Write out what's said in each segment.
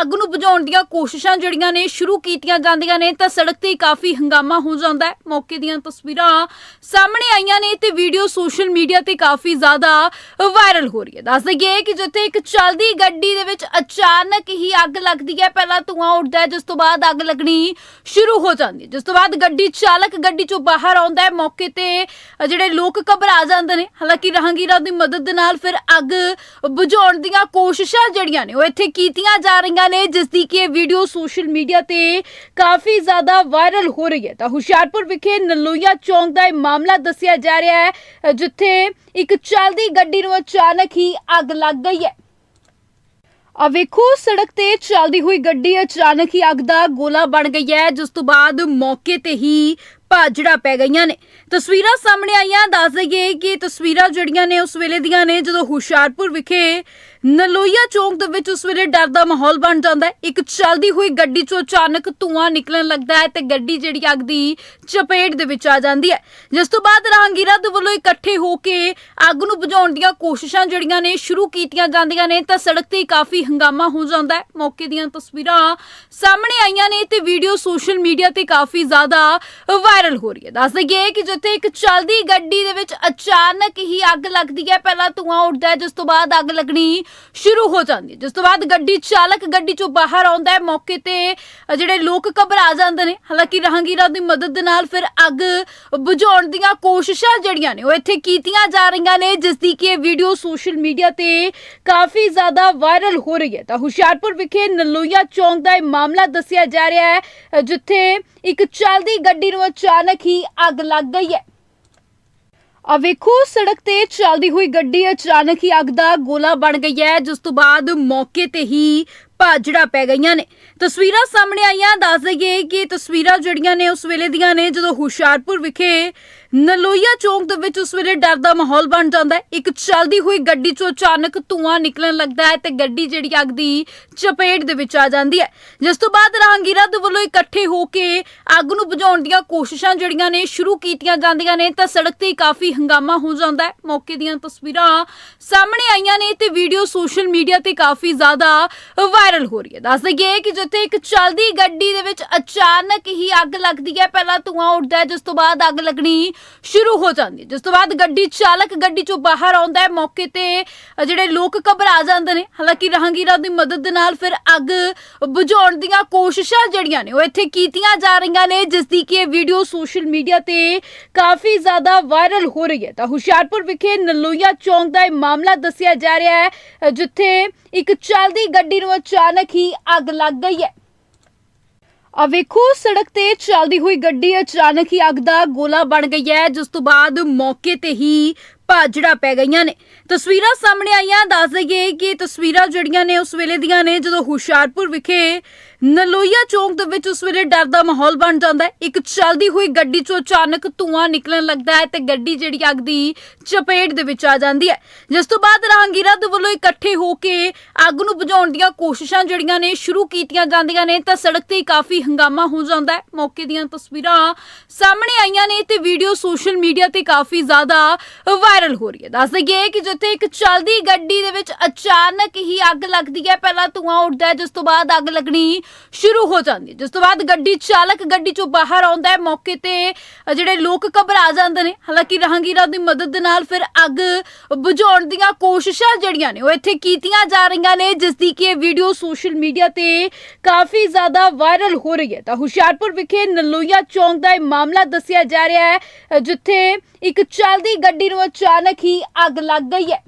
ਅੱਗ ਨੂੰ ਬੁਝਾਉਣ ਦੀਆਂ ਕੋਸ਼ਿਸ਼ਾਂ ਜਿਹੜੀਆਂ ਨੇ ਸ਼ੁਰੂ ਕੀਤੀਆਂ ਜਾਂਦੀਆਂ ਨੇ, ਤਾਂ ਸੜਕ ਤੇ ਕਾਫੀ ਹੰਗਾਮਾ ਹੋ ਜਾਂਦਾ ਹੈ। ਮੌਕੇ ਦੀਆਂ ਤਸਵੀਰਾਂ ਸਾਹਮਣੇ ਆਈਆਂ ਨੇ, ਤੇ ਵੀਡੀਓ ਸੋਸ਼ਲ ਮੀਡੀਆ ਤੇ ਕਾਫੀ ਜ਼ਿਆਦਾ ਵਾਇਰਲ ਹੋ ਰਹੀ ਹੈ। ਦੱਸ ਦਈਏ ਕਿ ਜਿੱਥੇ ਇੱਕ ਚੱਲਦੀ ਗੱਡੀ ਦੇ ਵਿੱਚ ਅਚਾਨਕ ਹੀ ਅੱਗ ਲੱਗਦੀ ਹੈ, ਪਹਿਲਾਂ ਧੂਆਂ ਉੱਡਦਾ ਜਿਸ ਤੋਂ ਬਾਅਦ ਅੱਗ ਲੱਗਣੀ ਸ਼ੁਰੂ ਹੋ ਜਾਂਦੀ ਹੈ। ਜਿਸ ਤੋਂ ਬਾਅਦ ਗੱਡੀ ਚਾਲਕ ਗੱਡੀ ਚੋਂ ਬਾਹਰ ਆਉਂਦਾ ਹੈ। ਮੌਕੇ ਤੇ ਜਿਹੜੇ ਲੋਕ ਘਬਰਾ ਜਾਂਦੇ ਨੇ। ਹਾਲਾਂਕਿ ਰਾਹਗੀਰਾਂ ਦੀ ਮਦਦ ਦੇ ਨਾਲ ਫਿਰ ਅੱਗ ਬੁਝਾਉਣ ਦੀਆਂ ਕੋਸ਼ਿਸ਼ਾਂ ਜਿਹੜੀਆਂ ਨੇ, ਉਹ ਇੱਥੇ ਕੀਤੀਆਂ ਜਾ ਰਹੀਆਂ ਨੇ ਜਿਸ ਦੀ ਕਿ ਵੀਡੀਓ ਸੋਸ਼ਲ ਮੀਡੀਆ ਤੇ ਕਾਫੀ ਜ਼ਿਆਦਾ ਵਾਇਰਲ ਹੋ ਰਹੀ ਹੈ। ਤਾਂ ਹੁਸ਼ਿਆਰਪੁਰ ਵਿਖੇ ਨਲੋਈਆ ਚੌਂਕ ਦਾ ਇਹ ਮਾਮਲਾ ਦੱਸਿਆ ਜਾ ਰਿਹਾ ਹੈ ਜਿੱਥੇ ਇੱਕ ਚੱਲਦੀ ਗੱਡੀ ਨੂੰ ਅਚਾਨਕ ਹੀ ਅੱਗ ਲੱਗ ਗਈ ਹੈ। ਆ ਵੇਖੋ, ਸੜਕ ਤੇ ਚੱਲਦੀ ਹੋਈ ਗੱਡੀ ਅਚਾਨਕ ਹੀ ਅੱਗ ਦਾ ਗੋਲਾ ਬਣ ਗਈ ਹੈ, ਜਿਸ ਤੋਂ ਬਾਅਦ ਮੌਕੇ ਤੇ ਹੀ ਭਾਜੜਾ ਪੈ ਗਈਆਂ ਨੇ। ਤਸਵੀਰਾਂ ਸਾਹਮਣੇ ਆਈਆਂ, ਦੱਸ ਦਈਏ ਕਿ ਤਸਵੀਰਾਂ ਜਿਹੜੀਆਂ ਨੇ ਉਸ ਵੇਲੇ ਦੀਆਂ ਨੇ, ਜਦੋਂ ਹੁਸ਼ਿਆਰਪੁਰ ਵਿਖੇ ਨਲੋਈਆ ਚੌਂਕ ਦੇ ਵਿੱਚ ਉਸ ਵੇਲੇ ਡਰ ਦਾ ਮਾਹੌਲ ਬਣ ਜਾਂਦਾ ਹੈ। ਇੱਕ ਚੱਲਦੀ ਹੋਈ ਗੱਡੀ ਚੋਂ ਅਚਾਨਕ ਧੂਆਂ ਨਿਕਲਣ ਲੱਗਦਾ ਹੈ ਤੇ ਗੱਡੀ ਜਿਹੜੀ ਅੱਗ ਦੀ ਚਪੇਟ ਦੇ ਵਿੱਚ ਆ ਜਾਂਦੀ ਹੈ। ਜਿਸ ਤੋਂ ਬਾਅਦ ਰਾਹਗੀਰਾਂ ਦੇ ਵੱਲੋਂ ਇਕੱਠੇ ਹੋ ਕੇ ਅੱਗ ਨੂੰ ਬੁਝਾਉਣ ਦੀਆਂ ਕੋਸ਼ਿਸ਼ਾਂ ਜਿਹੜੀਆਂ ਨੇ ਸ਼ੁਰੂ ਕੀਤੀਆਂ ਜਾਂਦੀਆਂ ਨੇ, ਤਾਂ ਸੜਕ ਤੇ ਕਾਫੀ ਹੰਗਾਮਾ ਹੋ ਜਾਂਦਾ ਹੈ। ਮੌਕੇ ਦੀਆਂ ਤਸਵੀਰਾਂ ਸਾਹਮਣੇ ਆਈਆਂ ਨੇ ਤੇ ਵੀਡੀਓ ਸੋਸ਼ਲ ਮੀਡੀਆ ਤੇ ਕਾਫੀ ਜ਼ਿਆਦਾ ਵਾਇਰਲ ਹੋ ਰਹੀ ਹੈ। ਦੱਸ ਦਈਏ ਕਿ ਜਿੱਥੇ ਇੱਕ ਚੱਲਦੀ ਗੱਡੀ ਦੇ ਵਿੱਚ ਅਚਾਨਕ ਹੀ ਅੱਗ ਲੱਗਦੀ ਹੈ, ਪਹਿਲਾਂ ਧੂਆਂ ਉੱਡਦਾ ਹੈ, ਜਿਸ ਤੋਂ ਬਾਅਦ ਅੱਗ ਲੱਗਣੀ ਸ਼ੁਰੂ ਹੋ ਜਾਂਦੀ ਹੈ। ਜਿਸ ਤੋਂ ਬਾਅਦ ਗੱਡੀ ਚਾਲਕ ਗੱਡੀ ਚੋਂ ਬਾਹਰ ਆਉਂਦਾ ਹੈ। ਮੌਕੇ ਤੇ ਜਿਹੜੇ ਲੋਕ ਘਬਰਾ ਜਾਂਦੇ ਨੇ। ਹਾਲਾਂਕਿ ਰਾਹਗੀਰਾਂ ਦੀ ਮਦਦ ਦੇ ਨਾਲ ਫਿਰ ਅੱਗ ਬੁਝਾਉਣ ਦੀਆਂ ਕੋਸ਼ਿਸ਼ਾਂ ਜਿਹੜੀਆਂ ਨੇ, ਉਹ ਇੱਥੇ ਕੀਤੀਆਂ ਜਾ ਰਹੀਆਂ ਨੇ, ਜਿਸ ਦੀ ਕਿ ਇਹ ਵੀਡੀਓ ਸੋਸ਼ਲ ਮੀਡੀਆ ਤੇ ਕਾਫੀ ਜ਼ਿਆਦਾ ਵਾਇਰਲ ਹੋ ਰਹੀ ਹੈ। ਤਾਂ ਹੁਸ਼ਿਆਰਪੁਰ ਵਿਖੇ ਨਲੋਈਆ ਚੌਂਕ ਦਾ ਇਹ ਮਾਮਲਾ ਦੱਸਿਆ ਜਾ ਰਿਹਾ ਹੈ, ਜਿੱਥੇ ਇੱਕ ਚੱਲਦੀ ਗੱਡੀ ਨੂੰ ਅਚਾਨਕ ਹੀ ਅੱਗ ਲੱਗ ਗਈ ਹੈ। ਆ ਵੇਖੋ, ਸੜਕ ਤੇ ਚੱਲਦੀ ਹੋਈ ਗੱਡੀ ਅਚਾਨਕ ਹੀ ਅੱਗ ਦਾ ਗੋਲਾ ਬਣ ਗਈ ਹੈ, ਜਿਸ ਤੋਂ ਬਾਅਦ ਮੌਕੇ ਤੇ ਹੀ ਭਾਜੜਾ ਪੈ ਗਈਆਂ ਨੇ। ਤਸਵੀਰਾਂ ਸਾਹਮਣੇ ਆਈਆਂ, ਦੱਸ ਦਈਏ ਕਿ ਤਸਵੀਰਾਂ ਜਿਹੜੀਆਂ ਨੇ, ਉਸ ਵੇਲੇ ਦੀਆਂ ਨੇ, ਜਦੋਂ ਹੁਸ਼ਿਆਰਪੁਰ ਵਿਖੇ ਨਲੋਈਆ ਚੌਂਕ ਦੇ ਵਿੱਚ ਉਸ ਵੇਲੇ ਡਰ ਦਾ ਮਾਹੌਲ ਬਣ ਜਾਂਦਾ ਹੈ। ਇੱਕ ਚੱਲਦੀ ਹੋਈ ਗੱਡੀ ਚੋਂ ਅਚਾਨਕ ਧੂਆਂ ਨਿਕਲਣ ਲੱਗਦਾ ਹੈ ਤੇ ਗੱਡੀ ਜਿਹੜੀ ਅੱਗ ਦੀ ਚਪੇਟ ਦੇ ਵਿੱਚ ਆ ਜਾਂਦੀ ਹੈ। ਜਿਸ ਤੋਂ ਬਾਅਦ ਰਾਹਗੀਰਾਂ ਦੇ ਵੱਲੋਂ ਇਕੱਠੇ ਹੋ ਕੇ ਅੱਗ ਨੂੰ ਬੁਝਾਉਣ ਦੀਆਂ ਕੋਸ਼ਿਸ਼ਾਂ ਜਿਹੜੀਆਂ ਨੇ ਸ਼ੁਰੂ ਕੀਤੀਆਂ ਜਾਂਦੀਆਂ ਨੇ, ਤਾਂ ਸੜਕ ਤੇ ਕਾਫੀ ਹੰਗਾਮਾ ਹੋ ਜਾਂਦਾ ਹੈ। ਮੌਕੇ ਦੀਆਂ ਤਸਵੀਰਾਂ ਸਾਹਮਣੇ ਆਈਆਂ ਨੇ ਤੇ ਵੀਡੀਓ ਸੋਸ਼ਲ ਮੀਡੀਆ ਤੇ ਕਾਫੀ ਜ਼ਿਆਦਾ ਵਾਇਰਲ ਹੋ ਰਹੀ ਹੈ। ਦੱਸ ਦਈਏ ਕਿ ਜਿੱਥੇ ਇੱਕ ਚੱਲਦੀ ਗੱਡੀ ਦੇ ਵਿੱਚ ਅਚਾਨਕ ਹੀ ਅੱਗ ਲੱਗਦੀ ਹੈ, ਪਹਿਲਾਂ ਧੂਆਂ ਉੱਡਦਾ ਹੈ, ਜਿਸ ਤੋਂ ਬਾਅਦ ਅੱਗ ਲੱਗਣੀ ਸ਼ੁਰੂ ਹੋ ਜਾਂਦੀ ਹੈ। ਜਿਸ ਤੋਂ ਬਾਅਦ ਗੱਡੀ ਚਾਲਕ ਗੱਡੀ ਚੋਂ ਬਾਹਰ ਆਉਂਦਾ ਹੈ। ਮੌਕੇ ਤੇ ਜਿਹੜੇ ਲੋਕ ਘਬਰਾ ਜਾਂਦੇ ਨੇ। ਹਾਲਾਂਕਿ ਰਾਹਗੀਰਾਂ ਦੀ ਮਦਦ ਦੇ ਨਾਲ ਫਿਰ ਅੱਗ ਬੁਝਾਉਣ ਦੀਆਂ ਕੋਸ਼ਿਸ਼ਾਂ ਜਿਹੜੀਆਂ ਨੇ, ਉਹ ਇੱਥੇ ਕੀਤੀਆਂ ਜਾ ਰਹੀਆਂ ਨੇ ਜਿਸ ਦੀ ਕਿ ਇਹ ਵੀਡੀਓ ਸੋਸ਼ਲ ਮੀਡੀਆ ਤੇ ਕਾਫੀ ਜ਼ਿਆਦਾ ਵਾਇਰਲ ਹੋ ਰਹੀ ਹੈ। ਤਾਂ ਹੁਸ਼ਿਆਰਪੁਰ ਵਿਖੇ ਨਲੋਈਆ ਚੌਂਕ ਦਾ ਇਹ ਮਾਮਲਾ ਦੱਸਿਆ ਜਾ ਰਿਹਾ ਹੈ, ਜਿੱਥੇ ਇੱਕ ਚੱਲਦੀ ਗੱਡੀ ਨੂੰ ਅਚਾਨਕ ਹੀ ਅੱਗ ਲੱਗ ਗਈ ਹੈ। ਆ ਵੇਖੋ, ਸੜਕ ਤੇ ਚੱਲਦੀ ਹੋਈ ਗੱਡੀ ਅਚਾਨਕ ਹੀ ਅੱਗ ਦਾ ਗੋਲਾ ਬਣ ਗਈ ਹੈ, ਜਿਸ ਤੋਂ ਬਾਅਦ ਮੌਕੇ ਤੇ ਹੀ ਭਾਜੜਾ ਪੈ ਗਈਆਂ ਨੇ। ਤਸਵੀਰਾਂ ਸਾਹਮਣੇ ਆਈਆਂ, ਦੱਸ ਦਈਏ ਕਿ ਤਸਵੀਰਾਂ ਜਿਹੜੀਆਂ ਨੇ ਉਸ ਵੇਲੇ ਦੀਆਂ ਨੇ, ਜਦੋਂ ਹੁਸ਼ਿਆਰਪੁਰ ਵਿਖੇ ਨਲੋਈਆ ਚੌਂਕ ਦੇ ਵਿੱਚ ਉਸ ਵੇਲੇ ਡਰ ਦਾ ਮਾਹੌਲ ਬਣ ਜਾਂਦਾ ਹੈ। ਇੱਕ ਚੱਲਦੀ ਹੋਈ ਗੱਡੀ ਚੋਂ ਅਚਾਨਕ ਧੂਆਂ ਨਿਕਲਣ ਲੱਗਦਾ ਹੈ ਤੇ ਗੱਡੀ ਜਿਹੜੀ ਅੱਗ ਦੀ ਚਪੇਟ ਦੇ ਵਿੱਚ ਆ ਜਾਂਦੀ ਹੈ। ਜਿਸ ਤੋਂ ਬਾਅਦ ਰਾਹਗੀਰਾਂ ਦੇ ਵੱਲੋਂ ਇਕੱਠੇ ਹੋ ਕੇ ਅੱਗ ਨੂੰ ਬੁਝਾਉਣ ਦੀਆਂ ਕੋਸ਼ਿਸ਼ਾਂ ਜਿਹੜੀਆਂ ਨੇ ਸ਼ੁਰੂ ਕੀਤੀਆਂ ਜਾਂਦੀਆਂ ਨੇ, ਤਾਂ ਸੜਕ ਤੇ ਕਾਫੀ ਹੰਗਾਮਾ ਹੋ ਜਾਂਦਾ ਹੈ। ਮੌਕੇ ਦੀਆਂ ਤਸਵੀਰਾਂ ਸਾਹਮਣੇ ਆਈਆਂ ਨੇ ਤੇ ਵੀਡੀਓ ਸੋਸ਼ਲ ਮੀਡੀਆ ਤੇ ਕਾਫੀ ਜ਼ਿਆਦਾ ਵਾਇਰਲ ਹੋ ਰਹੀ ਹੈ। ਦੱਸ ਦਈਏ ਕਿ ਜਿੱਥੇ ਇੱਕ ਚਲਦੀ ਗੱਡੀ ਦੇ ਵਿੱਚ ਅਚਾਨਕ ਹੀ ਅੱਗ ਲੱਗਦੀ ਹੈ, ਪਹਿਲਾਂ ਧੂਆਂ ਉੱਡਦਾ ਹੈ, ਜਿਸ ਤੋਂ ਬਾਅਦ ਅੱਗ ਲੱਗਣੀ ਸ਼ੁਰੂ ਹੋ ਜਾਂਦੀ ਹੈ। ਜਿਸ ਤੋਂ ਬਾਅਦ ਗੱਡੀ ਚਾਲਕ ਗੱਡੀ ਚੋਂ ਬਾਹਰ ਆਉਂਦਾ ਹੈ। ਮੌਕੇ ਤੇ ਜਿਹੜੇ ਲੋਕ ਘਬਰਾ ਜਾਂਦੇ ਨੇ। ਹਾਲਾਂਕਿ ਰਾਹਗੀਰਾਂ ਦੀ ਮਦਦ ਦੇ ਨਾਲ ਫਿਰ ਅੱਗ ਬੁਝਾਉਣ ਦੀਆਂ ਕੋਸ਼ਿਸ਼ਾਂ ਜਿਹੜੀਆਂ ਨੇ, ਉਹ ਇੱਥੇ ਕੀਤੀਆਂ ਜਾ ਰਹੀਆਂ ਨੇ ਜਿਸ ਦੀ ਕਿ ਇਹ ਵੀਡੀਓ ਸੋਸ਼ਲ ਮੀਡੀਆ ਤੇ ਕਾਫੀ ਜ਼ਿਆਦਾ ਵਾਇਰਲ ਹੋ ਰਹੀ ਹੈ। ਤਾਂ ਹੁਸ਼ਿਆਰਪੁਰ ਵਿਖੇ ਨਲੋਈਆ ਚੌਂਕ ਦਾ ਇਹ ਮਾਮਲਾ ਦੱਸਿਆ ਜਾ ਰਿਹਾ ਹੈ, ਜਿੱਥੇ ਇੱਕ ਚੱਲਦੀ ਗੱਡੀ ਨੂੰ ਅਚਾਨਕ ਹੀ ਅੱਗ ਲੱਗ ਗਈ ਹੈ।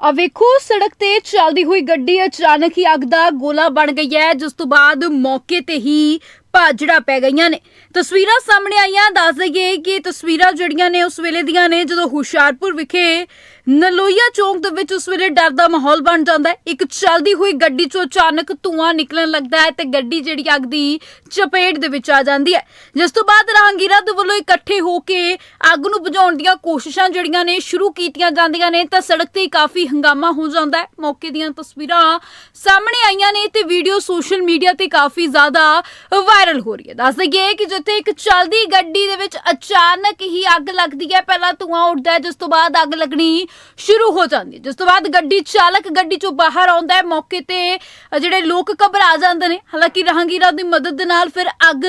ਆ ਵੇਖੋ, ਸੜਕ ਤੇ ਚੱਲਦੀ ਹੋਈ ਗੱਡੀ ਅਚਾਨਕ ਹੀ ਅੱਗ ਦਾ ਗੋਲਾ ਬਣ ਗਈ ਹੈ, ਜਿਸ ਤੋਂ ਬਾਅਦ ਮੌਕੇ ਤੇ ਹੀ ਭਾਜੜਾ ਪੈ ਗਈਆਂ ਨੇ। ਤਸਵੀਰਾਂ ਸਾਹਮਣੇ ਆਈਆਂ, ਦੱਸ ਦਈਏ ਕਿ ਤਸਵੀਰਾਂ ਜਿਹੜੀਆਂ ਨੇ ਉਸ ਵੇਲੇ ਦੀਆਂ ਨੇ, ਜਦੋਂ ਹੁਸ਼ਿਆਰਪੁਰ ਵਿਖੇ ਨਲੋਈਆ ਚੌਂਕ ਦੇ ਵਿੱਚ ਉਸ ਵੇਲੇ ਡਰ ਦਾ ਮਾਹੌਲ ਬਣ ਜਾਂਦਾ ਹੈ। ਇੱਕ ਚੱਲਦੀ ਹੋਈ ਗੱਡੀ ਚੋਂ ਅਚਾਨਕ ਧੂਆਂ ਨਿਕਲਣ ਲੱਗਦਾ ਹੈ ਤੇ ਗੱਡੀ ਜਿਹੜੀ ਅੱਗ ਦੀ ਚਪੇਟ ਦੇ ਵਿੱਚ ਆ ਜਾਂਦੀ ਹੈ। ਜਿਸ ਤੋਂ ਬਾਅਦ ਰਾਹਗੀਰਾਂ ਦੇ ਵੱਲੋਂ ਇਕੱਠੇ ਹੋ ਕੇ ਅੱਗ ਨੂੰ ਬੁਝਾਉਣ ਦੀਆਂ ਕੋਸ਼ਿਸ਼ਾਂ ਜਿਹੜੀਆਂ ਨੇ ਸ਼ੁਰੂ ਕੀਤੀਆਂ ਜਾਂਦੀਆਂ ਨੇ, ਤਾਂ ਸੜਕ ਤੇ ਕਾਫੀ ਹੰਗਾਮਾ ਹੋ ਜਾਂਦਾ ਹੈ। ਮੌਕੇ ਦੀਆਂ ਤਸਵੀਰਾਂ ਸਾਹਮਣੇ ਆਈਆਂ ਨੇ ਤੇ ਵੀਡੀਓ ਸੋਸ਼ਲ ਮੀਡੀਆ ਤੇ ਕਾਫੀ ਜ਼ਿਆਦਾ ਵਾਇਰਲ ਹੋ ਰਹੀ ਹੈ। ਦੱਸ ਦਈਏ ਕਿ ਜਿੱਥੇ ਇੱਕ ਚੱਲਦੀ ਗੱਡੀ ਦੇ ਵਿੱਚ ਅਚਾਨਕ ਹੀ ਅੱਗ ਲੱਗਦੀ ਹੈ, ਪਹਿਲਾਂ ਧੂਆਂ ਉੱਡਦਾ ਹੈ, ਜਿਸ ਤੋਂ ਬਾਅਦ ਅੱਗ ਲੱਗਣੀ ਸ਼ੁਰੂ ਹੋ ਜਾਂਦੀ ਹੈ। ਜਿਸ ਤੋਂ ਬਾਅਦ ਗੱਡੀ ਚਾਲਕ ਗੱਡੀ ਚੋਂ ਬਾਹਰ ਆਉਂਦਾ ਹੈ। ਮੌਕੇ ਤੇ ਜਿਹੜੇ ਲੋਕ ਘਬਰਾ ਜਾਂਦੇ ਨੇ। ਹਾਲਾਂਕਿ ਰਾਹਗੀਰਾਂ ਦੀ ਮਦਦ ਦੇ ਨਾਲ ਫਿਰ ਅੱਗ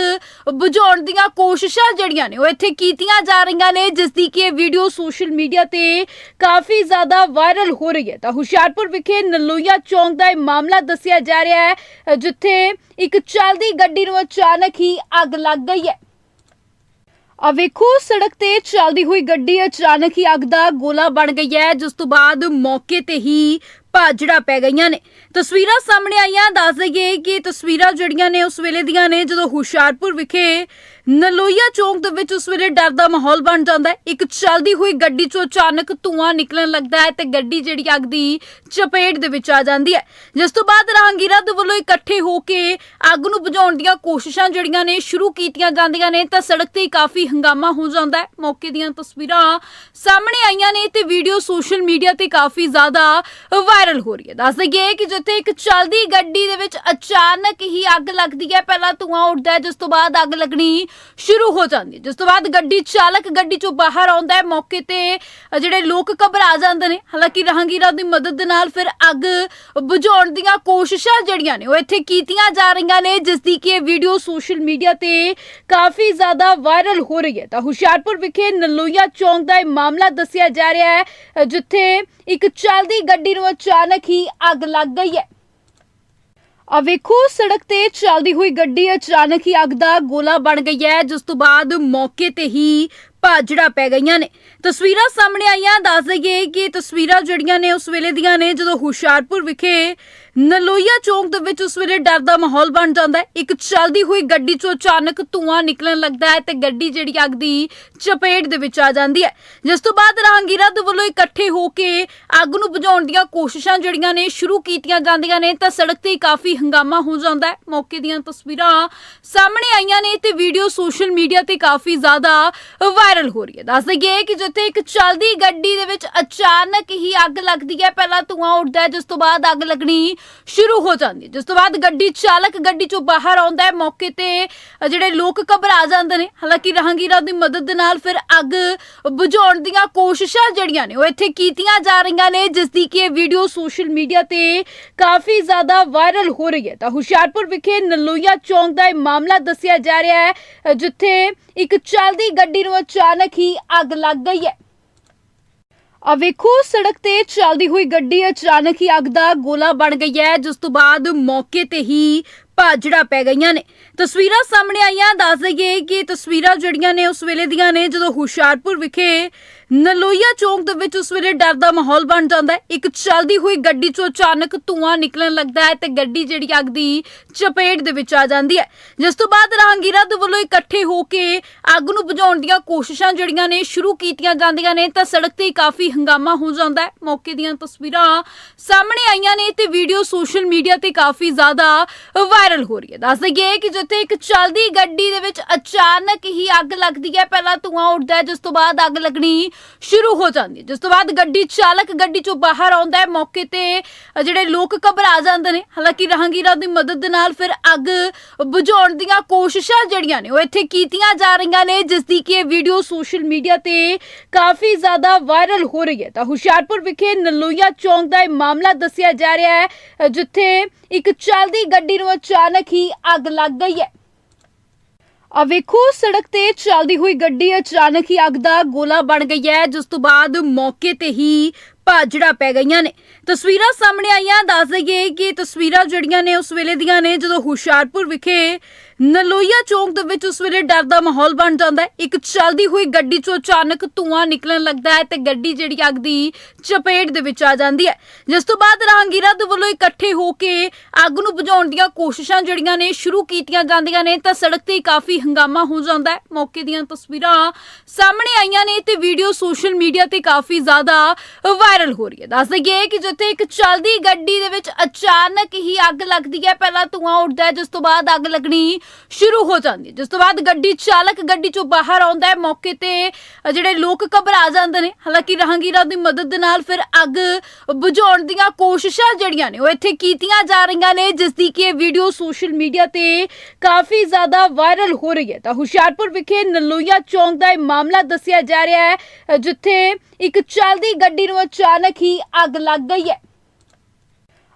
ਬੁਝਾਉਣ ਦੀਆਂ ਕੋਸ਼ਿਸ਼ਾਂ ਜਿਹੜੀਆਂ ਨੇ, ਉਹ ਇੱਥੇ ਕੀਤੀਆਂ ਜਾ ਰਹੀਆਂ ਨੇ ਜਿਸ ਦੀ ਕਿ ਇਹ ਵੀਡੀਓ ਸੋਸ਼ਲ ਮੀਡੀਆ ਤੇ ਕਾਫੀ ਜ਼ਿਆਦਾ ਵਾਇਰਲ ਹੋ ਰਹੀ ਹੈ। ਤਾਂ ਹੁਸ਼ਿਆਰਪੁਰ ਵਿਖੇ ਨਲੋਈਆ ਚੌਂਕ ਦਾ ਇਹ ਮਾਮਲਾ ਦੱਸਿਆ ਜਾ ਰਿਹਾ ਹੈ, ਜਿੱਥੇ ਇੱਕ ਚੱਲਦੀ ਗੱਡੀ ਨੂੰ ਅਚਾਨਕ ਹੀ ਅੱਗ ਲੱਗ ਗਈ ਹੈ। ਆ ਵੇਖੋ, ਸੜਕ ਤੇ ਚੱਲਦੀ ਹੋਈ ਗੱਡੀ ਅਚਾਨਕ ਹੀ ਅੱਗ ਦਾ ਗੋਲਾ ਬਣ ਗਈ ਹੈ, ਜਿਸ ਤੋਂ ਬਾਅਦ ਮੌਕੇ ਤੇ ਹੀ ਭਾਜੜਾ ਪੈ ਗਈਆਂ ਨੇ। ਤਸਵੀਰਾਂ ਸਾਹਮਣੇ ਆਈਆਂ, ਦੱਸ ਦਈਏ ਕਿ ਤਸਵੀਰਾਂ ਜਿਹੜੀਆਂ ਨੇ ਉਸ ਵੇਲੇ ਦੀਆਂ ਨੇ, ਜਦੋਂ ਹੁਸ਼ਿਆਰਪੁਰ ਵਿਖੇ ਨਲੋਈਆ ਚੌਂਕ ਦੇ ਵਿੱਚ ਉਸ ਵੇਲੇ ਡਰ ਦਾ ਮਾਹੌਲ ਬਣ ਜਾਂਦਾ ਹੈ। ਇੱਕ ਚੱਲਦੀ ਹੋਈ ਗੱਡੀ ਚੋਂ ਅਚਾਨਕ ਧੂਆਂ ਨਿਕਲਣ ਲੱਗਦਾ ਹੈ ਤੇ ਗੱਡੀ ਜਿਹੜੀ ਅੱਗ ਦੀ ਚਪੇਟ ਦੇ ਵਿੱਚ ਆ ਜਾਂਦੀ ਹੈ। ਜਿਸ ਤੋਂ ਬਾਅਦ ਰਾਹਗੀਰਾਂ ਦੇ ਵੱਲੋਂ ਇਕੱਠੇ ਹੋ ਕੇ ਅੱਗ ਨੂੰ ਬੁਝਾਉਣ ਦੀਆਂ ਕੋਸ਼ਿਸ਼ਾਂ ਜਿਹੜੀਆਂ ਨੇ ਸ਼ੁਰੂ ਕੀਤੀਆਂ ਜਾਂਦੀਆਂ ਨੇ ਤਾਂ ਸੜਕ ਤੇ ਕਾਫੀ ਹੰਗਾਮਾ ਹੋ ਜਾਂਦਾ ਹੈ। ਮੌਕੇ ਦੀਆਂ ਤਸਵੀਰਾਂ ਸਾਹਮਣੇ ਆਈਆਂ ਨੇ ਤੇ ਵੀਡੀਓ ਸੋਸ਼ਲ ਮੀਡੀਆ ਤੇ ਕਾਫੀ ਜ਼ਿਆਦਾ ਵਾਇਰਲ ਹੋ ਰਹੀ ਹੈ। ਦੱਸ ਦਈਏ ਕਿ ਜਿੱਥੇ ਇੱਕ ਚੱਲਦੀ ਗੱਡੀ ਦੇ ਵਿੱਚ ਅਚਾਨਕ ਹੀ ਅੱਗ ਲੱਗਦੀ ਹੈ, ਪਹਿਲਾਂ ਧੂਆਂ ਉੱਡਦਾ ਹੈ, ਜਿਸ ਤੋਂ ਬਾਅਦ ਅੱਗ ਲੱਗਣੀ ਸ਼ੁਰੂ ਹੋ ਜਾਂਦੀ ਹੈ। ਜਿਸ ਤੋਂ ਬਾਅਦ ਗੱਡੀ ਚਾਲਕ ਗੱਡੀ ਚੋਂ ਬਾਹਰ ਆਉਂਦਾ ਹੈ। ਮੌਕੇ ਤੇ ਜਿਹੜੇ ਲੋਕ ਘਬਰਾ ਜਾਂਦੇ ਨੇ। ਹਾਲਾਂਕਿ ਰਾਹਗੀਰਾਂ ਦੀ ਮਦਦ ਦੇ ਨਾਲ ਫਿਰ ਅੱਗ ਬੁਝਾਉਣ ਦੀਆਂ ਕੋਸ਼ਿਸ਼ਾਂ ਜਿਹੜੀਆਂ ਨੇ, ਉਹ ਇੱਥੇ ਕੀਤੀਆਂ ਜਾ ਰਹੀਆਂ ਨੇ, ਜਿਸ ਦੀ ਕਿ ਇਹ ਵੀਡੀਓ ਸੋਸ਼ਲ ਮੀਡੀਆ ਤੇ ਕਾਫੀ ਜ਼ਿਆਦਾ ਵਾਇਰਲ ਹੋ ਰਹੀ ਹੈ। ਤਾਂ ਹੁਸ਼ਿਆਰਪੁਰ ਵਿਖੇ ਨਲੋਈਆ ਚੌਂਕ ਦਾ ਇਹ ਮਾਮਲਾ ਦੱਸਿਆ ਜਾ ਰਿਹਾ ਹੈ, ਜਿੱਥੇ ਇੱਕ ਚੱਲਦੀ ਗੱਡੀ ਨੂੰ ਅਚਾਨਕ ਹੀ ਅੱਗ ਲੱਗ ਗਈ ਹੈ। ਆ ਵੇਖੋ, ਸੜਕ ਤੇ ਚੱਲਦੀ ਹੋਈ ਗੱਡੀ ਅਚਾਨਕ ਹੀ ਅੱਗ ਦਾ ਗੋਲਾ ਬਣ ਗਈ ਹੈ, ਜਿਸ ਤੋਂ ਬਾਅਦ ਮੌਕੇ ਤੇ ਹੀ ਭਾਜੜਾ ਪੈ ਗਈਆਂ ਨੇ। ਤਸਵੀਰਾਂ ਸਾਹਮਣੇ ਆਈਆਂ, ਦੱਸ ਦਈਏ ਕਿ ਤਸਵੀਰਾਂ ਜਿਹੜੀਆਂ ਨੇ ਉਸ ਵੇਲੇ ਦੀਆਂ ਨੇ, ਜਦੋਂ ਹੁਸ਼ਿਆਰਪੁਰ ਵਿਖੇ ਨਲੋਈਆ ਚੌਂਕ ਦੇ ਵਿੱਚ ਉਸ ਵੇਲੇ ਡਰ ਦਾ ਮਾਹੌਲ ਬਣ ਜਾਂਦਾ ਹੈ। ਇੱਕ ਚੱਲਦੀ ਹੋਈ ਗੱਡੀ ਚੋਂ ਅਚਾਨਕ ਧੂਆਂ ਨਿਕਲਣ ਲੱਗਦਾ ਹੈ ਤੇ ਗੱਡੀ ਜਿਹੜੀ ਅੱਗ ਦੀ ਚਪੇਟ ਦੇ ਵਿੱਚ ਆ ਜਾਂਦੀ ਹੈ। ਜਿਸ ਤੋਂ ਬਾਅਦ ਰਾਹਗੀਰਾਂ ਦੇ ਵੱਲੋਂ ਇਕੱਠੇ ਹੋ ਕੇ ਅੱਗ ਨੂੰ ਬੁਝਾਉਣ ਦੀਆਂ ਕੋਸ਼ਿਸ਼ਾਂ ਜਿਹੜੀਆਂ ਨੇ ਸ਼ੁਰੂ ਕੀਤੀਆਂ ਜਾਂਦੀਆਂ ਨੇ, ਤਾਂ ਸੜਕ ਤੇ ਕਾਫੀ ਹੰਗਾਮਾ ਹੋ ਜਾਂਦਾ ਹੈ। ਮੌਕੇ ਦੀਆਂ ਤਸਵੀਰਾਂ ਸਾਹਮਣੇ ਆਈਆਂ ਨੇ ਤੇ ਵੀਡੀਓ ਸੋਸ਼ਲ ਮੀਡੀਆ ਤੇ ਕਾਫੀ ਜ਼ਿਆਦਾ ਵਾਇਰਲ ਹੋ ਰਹੀ ਹੈ। ਦੱਸ ਦਈਏ ਕਿ ਜਿੱਥੇ ਇੱਕ ਚੱਲਦੀ ਗੱਡੀ ਦੇ ਵਿੱਚ ਅਚਾਨਕ ਹੀ ਅੱਗ ਲੱਗਦੀ ਹੈ, ਪਹਿਲਾਂ ਧੂਆਂ ਉੱਡਦਾ ਹੈ, ਜਿਸ ਤੋਂ ਬਾਅਦ ਅੱਗ ਲੱਗਣੀ ਸ਼ੁਰੂ ਹੋ ਜਾਂਦੀ ਹੈ। ਜਿਸ ਤੋਂ ਬਾਅਦ ਗੱਡੀ ਚਾਲਕ ਗੱਡੀ ਚੋਂ ਬਾਹਰ ਆਉਂਦਾ ਹੈ। ਮੌਕੇ ਤੇ ਜਿਹੜੇ ਲੋਕ ਘਬਰਾ ਜਾਂਦੇ ਨੇ, ਹਾਲਾਂਕਿ ਰਾਹਗੀਰਾਂ ਦੀ ਮਦਦ ਦੇ ਨਾਲ ਫਿਰ ਅੱਗ ਬੁਝਾਉਣ ਦੀਆਂ ਕੋਸ਼ਿਸ਼ਾਂ ਜਿਹੜੀਆਂ ਨੇ, ਉਹ ਇੱਥੇ ਕੀਤੀਆਂ ਜਾ ਰਹੀਆਂ ਨੇ, ਜਿਸ ਦੀ ਕਿ ਇਹ ਵੀਡੀਓ ਸੋਸ਼ਲ ਮੀਡੀਆ ਤੇ ਕਾਫੀ ਜ਼ਿਆਦਾ ਵਾਇਰਲ ਹੋ ਰਹੀ ਹੈ। ਤਾਂ ਹੁਸ਼ਿਆਰਪੁਰ ਵਿਖੇ ਨਲੋਈਆ ਚੌਂਕ ਦਾ ਇਹ ਮਾਮਲਾ ਦੱਸਿਆ ਜਾ ਰਿਹਾ ਹੈ, ਜਿੱਥੇ ਇੱਕ ਚੱਲਦੀ ਗੱਡੀ ਨੂੰ ਅਚਾਨਕ ਹੀ ਅੱਗ ਲੱਗ ਗਈ ਹੈ। ਆ ਵੇਖੋ, ਸੜਕ ਤੇ ਚੱਲਦੀ ਹੋਈ ਗੱਡੀ ਅਚਾਨਕ ਹੀ ਅੱਗ ਦਾ ਗੋਲਾ ਬਣ ਗਈ ਹੈ, ਜਿਸ ਤੋਂ ਬਾਅਦ ਮੌਕੇ ਤੇ ਹੀ ਭਾਜੜਾ ਪੈ ਗਈਆਂ ਨੇ। ਤਸਵੀਰਾਂ ਸਾਹਮਣੇ ਆਈਆਂ, ਦੱਸ ਦਈਏ ਕਿ ਤਸਵੀਰਾਂ ਜਿਹੜੀਆਂ ਨੇ ਉਸ ਵੇਲੇ ਦੀਆਂ ਨੇ, ਜਦੋਂ ਹੁਸ਼ਿਆਰਪੁਰ ਵਿਖੇ ਨਲੋਈਆ ਚੌਂਕ ਦੇ ਵਿੱਚ ਉਸ ਵੇਲੇ ਡਰ ਦਾ ਮਾਹੌਲ ਬਣ ਜਾਂਦਾ ਹੈ। ਇੱਕ ਚੱਲਦੀ ਹੋਈ ਗੱਡੀ ਚੋਂ ਅਚਾਨਕ ਧੂਆਂ ਨਿਕਲਣ ਲੱਗਦਾ ਹੈ ਤੇ ਗੱਡੀ ਜਿਹੜੀ ਅੱਗ ਦੀ ਚਪੇਟ ਦੇ ਵਿੱਚ ਆ ਜਾਂਦੀ ਹੈ। ਜਿਸ ਤੋਂ ਬਾਅਦ ਰਾਹਗੀਰਾਂ ਦੇ ਵੱਲੋਂ ਇਕੱਠੇ ਹੋ ਕੇ ਅੱਗ ਨੂੰ ਬੁਝਾਉਣ ਦੀਆਂ ਕੋਸ਼ਿਸ਼ਾਂ ਜਿਹੜੀਆਂ ਨੇ ਸ਼ੁਰੂ ਕੀਤੀਆਂ ਜਾਂਦੀਆਂ ਨੇ, ਤਾਂ ਸੜਕ ਤੇ ਕਾਫੀ ਹੰਗਾਮਾ ਹੋ ਜਾਂਦਾ ਹੈ। ਮੌਕੇ ਦੀਆਂ ਤਸਵੀਰਾਂ ਸਾਹਮਣੇ ਆਈਆਂ ਨੇ ਤੇ ਵੀਡੀਓ ਸੋਸ਼ਲ ਮੀਡੀਆ ਤੇ ਕਾਫੀ ਜ਼ਿਆਦਾ ਵਾਇਰਲ ਹੋ ਰਹੀ ਹੈ। ਦੱਸ ਦਈਏ ਕਿ ਜਿੱਥੇ ਇੱਕ ਚੱਲਦੀ ਗੱਡੀ ਦੇ ਵਿੱਚ ਅਚਾਨਕ ਹੀ ਅੱਗ ਲੱਗਦੀ ਹੈ, ਪਹਿਲਾਂ ਧੂਆਂ ਉੱਡਦਾ ਹੈ, ਜਿਸ ਤੋਂ ਬਾਅਦ ਅੱਗ ਲੱਗਣੀ ਸ਼ੁਰੂ ਹੋ ਜਾਂਦੀ ਹੈ। ਜਿਸ ਤੋਂ ਬਾਅਦ ਗੱਡੀ ਚਾਲਕ ਗੱਡੀ ਚੋਂ ਬਾਹਰ ਆਉਂਦਾ ਹੈ। ਮੌਕੇ ਤੇ ਜਿਹੜੇ ਲੋਕ ਘਬਰਾ ਜਾਂਦੇ ਨੇ। ਹਾਲਾਂਕਿ ਰਾਹਗੀਰਾਂ ਦੀ ਮਦਦ ਦੇ ਨਾਲ ਫਿਰ ਅੱਗ ਬੁਝਾਉਣ ਦੀਆਂ ਕੋਸ਼ਿਸ਼ਾਂ ਜਿਹੜੀਆਂ ਨੇ, ਉਹ ਇੱਥੇ ਕੀਤੀਆਂ ਜਾ ਰਹੀਆਂ ਨੇ, ਜਿਸ ਦੀ ਕਿ ਇਹ ਵੀਡੀਓ ਸੋਸ਼ਲ ਮੀਡੀਆ ਤੇ ਕਾਫੀ ਜ਼ਿਆਦਾ ਵਾਇਰਲ ਹੋ ਰਹੀ ਹੈ। ਤਾਂ ਹੁਸ਼ਿਆਰਪੁਰ ਵਿਖੇ ਨਲੋਈਆ ਚੌਂਕ ਦਾ ਇਹ ਮਾਮਲਾ ਦੱਸਿਆ ਜਾ ਰਿਹਾ ਹੈ, ਜਿੱਥੇ ਇੱਕ ਚੱਲਦੀ ਗੱਡੀ ਨੂੰ ਅਚਾਨਕ ਹੀ ਅੱਗ ਲੱਗ ਗਈ ਹੈ। ਆ ਵੇਖੋ, ਸੜਕ ਤੇ ਚੱਲਦੀ ਹੋਈ ਗੱਡੀ ਅਚਾਨਕ ਹੀ ਅੱਗ ਦਾ ਗੋਲਾ ਬਣ ਗਈ ਹੈ, ਜਿਸ ਤੋਂ ਬਾਅਦ ਮੌਕੇ ਤੇ ਹੀ ਭਾਜੜਾ ਪੈ ਗਈਆਂ ਨੇ। ਤਸਵੀਰਾਂ ਸਾਹਮਣੇ ਆਈਆਂ, ਦੱਸ ਦਈਏ ਕਿ ਤਸਵੀਰਾਂ ਜਿਹੜੀਆਂ ਨੇ ਉਸ ਵੇਲੇ ਦੀਆਂ ਨੇ, ਜਦੋਂ ਹੁਸ਼ਿਆਰਪੁਰ ਵਿਖੇ ਨਲੋਈਆ ਚੌਂਕ ਦੇ ਵਿੱਚ ਉਸ ਵੇਲੇ ਡਰ ਦਾ ਮਾਹੌਲ ਬਣ ਜਾਂਦਾ ਹੈ। ਇੱਕ ਚੱਲਦੀ ਹੋਈ ਗੱਡੀ ਚੋਂ ਅਚਾਨਕ ਧੂਆਂ ਨਿਕਲਣ ਲੱਗਦਾ ਹੈ ਤੇ ਗੱਡੀ ਜਿਹੜੀ ਅੱਗ ਦੀ ਚਪੇਟ ਦੇ ਵਿੱਚ ਆ ਜਾਂਦੀ ਹੈ। ਜਿਸ ਤੋਂ ਬਾਅਦ ਰਾਹਗੀਰਾਂ ਦੇ ਵੱਲੋਂ ਇਕੱਠੇ ਹੋ ਕੇ ਅੱਗ ਨੂੰ ਬੁਝਾਉਣ ਦੀਆਂ ਕੋਸ਼ਿਸ਼ਾਂ ਜਿਹੜੀਆਂ ਨੇ ਸ਼ੁਰੂ ਕੀਤੀਆਂ ਜਾਂਦੀਆਂ ਨੇ, ਤਾਂ ਸੜਕ ਤੇ ਕਾਫੀ ਹੰਗਾਮਾ ਹੋ ਜਾਂਦਾ ਹੈ। ਮੌਕੇ ਦੀਆਂ ਤਸਵੀਰਾਂ ਸਾਹਮਣੇ ਆਈਆਂ ਨੇ ਤੇ ਵੀਡੀਓ ਸੋਸ਼ਲ ਮੀਡੀਆ ਤੇ ਕਾਫੀ ਜ਼ਿਆਦਾ ਵਾਇਰਲ ਵਾਇਰਲ ਹੋ ਰਹੀ ਹੈ। ਦੱਸ ਦਈਏ ਕਿ ਜਿੱਥੇ ਇੱਕ ਚੱਲਦੀ ਗੱਡੀ ਦੇ ਵਿੱਚ ਅਚਾਨਕ ਹੀ ਅੱਗ ਲੱਗਦੀ ਹੈ, ਪਹਿਲਾਂ ਧੂਆਂ ਉੱਡਦਾ ਹੈ, ਜਿਸ ਤੋਂ ਬਾਅਦ ਅੱਗ ਲੱਗਣੀ ਸ਼ੁਰੂ ਹੋ ਜਾਂਦੀ ਹੈ। ਜਿਸ ਤੋਂ ਬਾਅਦ ਗੱਡੀ ਚਾਲਕ ਗੱਡੀ ਚੋਂ ਬਾਹਰ ਆਉਂਦਾ ਹੈ। ਮੌਕੇ ਤੇ ਜਿਹੜੇ ਲੋਕ ਘਬਰਾ ਜਾਂਦੇ ਨੇ। ਹਾਲਾਂਕਿ ਰਾਹਗੀਰਾਂ ਦੀ ਮਦਦ ਦੇ ਨਾਲ ਫਿਰ ਅੱਗ ਬੁਝਾਉਣ ਦੀਆਂ ਕੋਸ਼ਿਸ਼ਾਂ ਜਿਹੜੀਆਂ ਨੇ, ਉਹ ਇੱਥੇ ਕੀਤੀਆਂ ਜਾ ਰਹੀਆਂ ਨੇ, ਜਿਸ ਦੀ ਕਿ ਇਹ ਵੀਡੀਓ ਸੋਸ਼ਲ ਮੀਡੀਆ ਤੇ ਕਾਫੀ ਜ਼ਿਆਦਾ ਵਾਇਰਲ ਹੋ ਰਹੀ ਹੈ। ਤਾਂ ਹੁਸ਼ਿਆਰਪੁਰ ਵਿਖੇ ਨਲੋਈਆ ਚੌਂਕ ਦਾ ਇਹ ਮਾਮਲਾ ਦੱਸਿਆ ਜਾ ਰਿਹਾ ਹੈ, ਜਿੱਥੇ ਇੱਕ ਚੱਲਦੀ ਗੱਡੀ ਨੂੰ ਅਚਾਨਕ ਹੀ ਅੱਗ ਲੱਗ ਗਈ ਹੈ।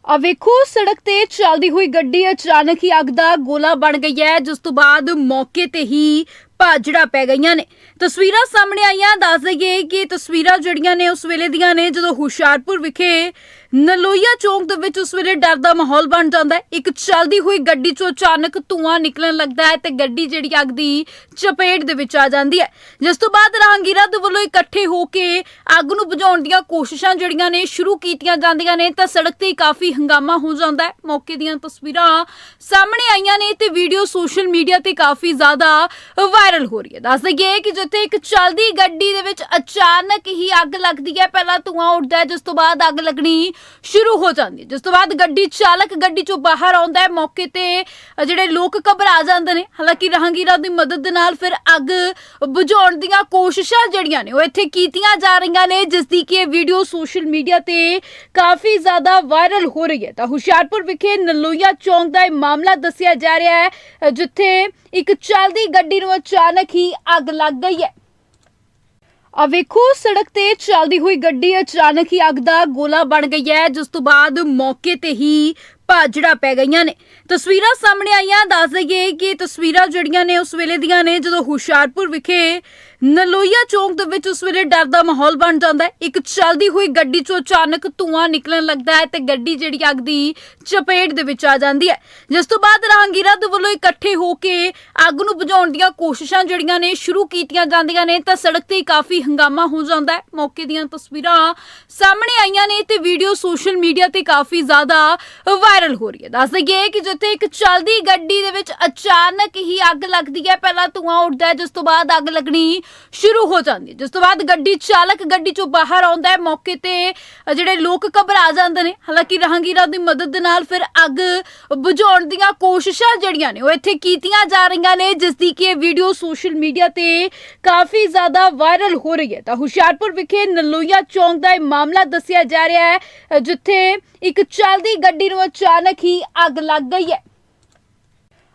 ਆ ਵੇਖੋ, ਸੜਕ ਤੇ ਚੱਲਦੀ ਹੋਈ ਗੱਡੀ ਅਚਾਨਕ ਹੀ ਅੱਗ ਦਾ ਗੋਲਾ ਬਣ ਗਈ ਹੈ, ਜਿਸ ਤੋਂ ਬਾਅਦ ਮੌਕੇ ਤੇ ਹੀ ਭਾਜੜਾ ਪੈ ਗਈਆਂ ਨੇ। ਤਸਵੀਰਾਂ ਸਾਹਮਣੇ ਆਈਆਂ, ਦੱਸ ਦਈਏ ਕਿ ਤਸਵੀਰਾਂ ਜਿਹੜੀਆਂ ਨੇ ਉਸ ਵੇਲੇ ਦੀਆਂ ਨੇ, ਜਦੋਂ ਹੁਸ਼ਿਆਰਪੁਰ ਵਿਖੇ ਨਲੋਈਆ ਚੌਂਕ ਦੇ ਵਿੱਚ ਉਸ ਵੇਲੇ ਡਰ ਦਾ ਮਾਹੌਲ ਬਣ ਜਾਂਦਾ ਹੈ। ਇੱਕ ਚੱਲਦੀ ਹੋਈ ਗੱਡੀ ਚੋਂ ਅਚਾਨਕ ਧੂਆਂ ਨਿਕਲਣ ਲੱਗਦਾ ਹੈ ਤੇ ਗੱਡੀ ਜਿਹੜੀ ਅੱਗ ਦੀ ਚਪੇਟ ਦੇ ਵਿੱਚ ਆ ਜਾਂਦੀ ਹੈ। ਜਿਸ ਤੋਂ ਬਾਅਦ ਰਾਹਗੀਰਾਂ ਦੇ ਵੱਲੋਂ ਇਕੱਠੇ ਹੋ ਕੇ ਅੱਗ ਨੂੰ ਬੁਝਾਉਣ ਦੀਆਂ ਕੋਸ਼ਿਸ਼ਾਂ ਜਿਹੜੀਆਂ ਨੇ ਸ਼ੁਰੂ ਕੀਤੀਆਂ ਜਾਂਦੀਆਂ ਨੇ, ਤਾਂ ਸੜਕ ਤੇ ਕਾਫੀ ਹੰਗਾਮਾ ਹੋ ਜਾਂਦਾ ਹੈ। ਮੌਕੇ ਦੀਆਂ ਤਸਵੀਰਾਂ ਸਾਹਮਣੇ ਆਈਆਂ ਨੇ ਤੇ ਵੀਡੀਓ ਸੋਸ਼ਲ ਮੀਡੀਆ ਤੇ ਕਾਫੀ ਜ਼ਿਆਦਾ ਵਾਇਰਲ ਹੋ ਰਹੀ ਹੈ। ਦੱਸ ਦਈਏ ਕਿ ਜਿੱਥੇ ਇੱਕ ਚੱਲਦੀ ਗੱਡੀ ਦੇ ਵਿੱਚ ਅਚਾਨਕ ਹੀ ਅੱਗ ਲੱਗਦੀ ਹੈ। ਪਹਿਲਾਂ ਧੂਆਂ ਉੱਡਦਾ ਹੈ, ਜਿਸ ਤੋਂ ਬਾਅਦ ਅੱਗ ਲੱਗਣੀ ਸ਼ੁਰੂ ਹੋ ਜਾਂਦੀ ਹੈ। ਜਿਸ ਤੋਂ ਬਾਅਦ ਗੱਡੀ ਚਾਲਕ ਗੱਡੀ ਚੋਂ ਬਾਹਰ ਆਉਂਦਾ ਹੈ। ਮੌਕੇ ਤੇ ਜਿਹੜੇ ਲੋਕ ਘਬਰਾ ਜਾਂਦੇ ਨੇ। ਹਾਲਾਂਕਿ ਰਾਹਗੀਰਾਂ ਦੀ ਮਦਦ ਦੇ ਨਾਲ ਫਿਰ ਅੱਗ ਬੁਝਾਉਣ ਦੀਆਂ ਕੋਸ਼ਿਸ਼ਾਂ ਜਿਹੜੀਆਂ ਨੇ, ਉਹ ਇੱਥੇ ਕੀਤੀਆਂ ਜਾ ਰਹੀਆਂ ਨੇ ਜਿਸ ਦੀ ਕਿ ਇਹ ਵੀਡੀਓ ਸੋਸ਼ਲ ਮੀਡੀਆ ਤੇ ਕਾਫੀ ਜ਼ਿਆਦਾ ਵਾਇਰਲ ਹੋ ਰਹੀ ਹੈ। ਤਾਂ ਹੁਸ਼ਿਆਰਪੁਰ ਵਿਖੇ ਨਲੋਈਆ ਚੌਂਕ ਦਾ ਇਹ ਮਾਮਲਾ ਦੱਸਿਆ ਜਾ ਰਿਹਾ ਹੈ, ਜਿੱਥੇ ਇੱਕ ਚੱਲਦੀ ਗੱਡੀ ਨੂੰ ਅਚਾਨਕ ਹੀ ਅੱਗ ਲੱਗ ਗਈ ਹੈ। ਆ ਵੇਖੋ, ਸੜਕ ਤੇ ਚੱਲਦੀ ਹੋਈ ਗੱਡੀ ਅਚਾਨਕ ਹੀ ਅੱਗ ਦਾ ਗੋਲਾ ਬਣ ਗਈ ਹੈ, ਜਿਸ ਤੋਂ ਬਾਅਦ ਮੌਕੇ ਤੇ ਹੀ ਭਾਜੜਾ ਪੈ ਗਈਆਂ ਨੇ। ਤਸਵੀਰਾਂ ਸਾਹਮਣੇ ਆਈਆਂ, ਦੱਸ ਦਈਏ ਕਿ ਤਸਵੀਰਾਂ ਜਿਹੜੀਆਂ ਨੇ ਉਸ ਵੇਲੇ ਦੀਆਂ ਨੇ, ਜਦੋਂ ਹੁਸ਼ਿਆਰਪੁਰ ਵਿਖੇ ਨਲੋਈਆ ਚੌਂਕ ਦੇ ਵਿੱਚ ਉਸ ਵੇਲੇ ਡਰ ਦਾ ਮਾਹੌਲ ਬਣ ਜਾਂਦਾ ਹੈ। ਇੱਕ ਚੱਲਦੀ ਹੋਈ ਗੱਡੀ ਚੋਂ ਅਚਾਨਕ ਧੂਆਂ ਨਿਕਲਣ ਲੱਗਦਾ ਹੈ ਤੇ ਗੱਡੀ ਜਿਹੜੀ ਅੱਗ ਦੀ ਚਪੇਟ ਦੇ ਵਿੱਚ ਆ ਜਾਂਦੀ ਹੈ। ਜਿਸ ਤੋਂ ਬਾਅਦ ਰਾਹਗੀਰਾਂ ਦੇ ਵੱਲੋਂ ਇਕੱਠੇ ਹੋ ਕੇ ਅੱਗ ਨੂੰ ਬੁਝਾਉਣ ਦੀਆਂ ਕੋਸ਼ਿਸ਼ਾਂ ਜਿਹੜੀਆਂ ਨੇ ਸ਼ੁਰੂ ਕੀਤੀਆਂ ਜਾਂਦੀਆਂ ਨੇ, ਤਾਂ ਸੜਕ ਤੇ ਕਾਫੀ ਹੰਗਾਮਾ ਹੋ ਜਾਂਦਾ ਹੈ। ਮੌਕੇ ਦੀਆਂ ਤਸਵੀਰਾਂ ਸਾਹਮਣੇ ਆਈਆਂ ਨੇ ਤੇ ਵੀਡੀਓ ਸੋਸ਼ਲ ਮੀਡੀਆ ਤੇ ਕਾਫੀ ਜ਼ਿਆਦਾ ਵਾਇਰਲ ਹੋ ਰਹੀ ਹੈ। ਦੱਸ ਦਈਏ ਕਿ ਜਿੱਥੇ ਇੱਕ ਚੱਲਦੀ ਗੱਡੀ ਦੇ ਵਿੱਚ ਅਚਾਨਕ ਹੀ ਅੱਗ ਲੱਗਦੀ ਹੈ, ਪਹਿਲਾਂ ਧੂਆਂ ਉੱਡਦਾ ਹੈ, ਜਿਸ ਤੋਂ ਬਾਅਦ ਅੱਗ ਲੱਗਣੀ ਸ਼ੁਰੂ ਹੋ ਜਾਂਦੀ ਹੈ। ਜਿਸ ਤੋਂ ਬਾਅਦ ਗੱਡੀ ਚਾਲਕ ਗੱਡੀ ਚੋਂ ਬਾਹਰ ਆਉਂਦਾ ਹੈ। ਮੌਕੇ ਤੇ ਜਿਹੜੇ ਲੋਕ ਘਬਰਾ ਜਾਂਦੇ ਨੇ। ਹਾਲਾਂਕਿ ਰਾਹਗੀਰਾਂ ਦੀ ਮਦਦ ਦੇ ਨਾਲ ਫਿਰ ਅੱਗ ਬੁਝਾਉਣ ਦੀਆਂ ਕੋਸ਼ਿਸ਼ਾਂ ਜਿਹੜੀਆਂ ਨੇ, ਉਹ ਇੱਥੇ ਕੀਤੀਆਂ ਜਾ ਰਹੀਆਂ ਨੇ, ਜਿਸ ਦੀ ਕਿ ਇਹ ਵੀਡੀਓ ਸੋਸ਼ਲ ਮੀਡੀਆ ਤੇ ਕਾਫੀ ਜ਼ਿਆਦਾ ਵਾਇਰਲ ਹੋ ਰਹੀ ਹੈ। ਤਾਂ ਹੁਸ਼ਿਆਰਪੁਰ ਵਿਖੇ ਨਲੋਈਆ ਚੌਂਕ ਦਾ ਇਹ ਮਾਮਲਾ ਦੱਸਿਆ ਜਾ ਰਿਹਾ ਹੈ, ਜਿੱਥੇ ਇੱਕ ਚੱਲਦੀ ਗੱਡੀ ਨੂੰ ਅਚਾਨਕ ਹੀ ਅੱਗ ਲੱਗ ਗਈ ਹੈ।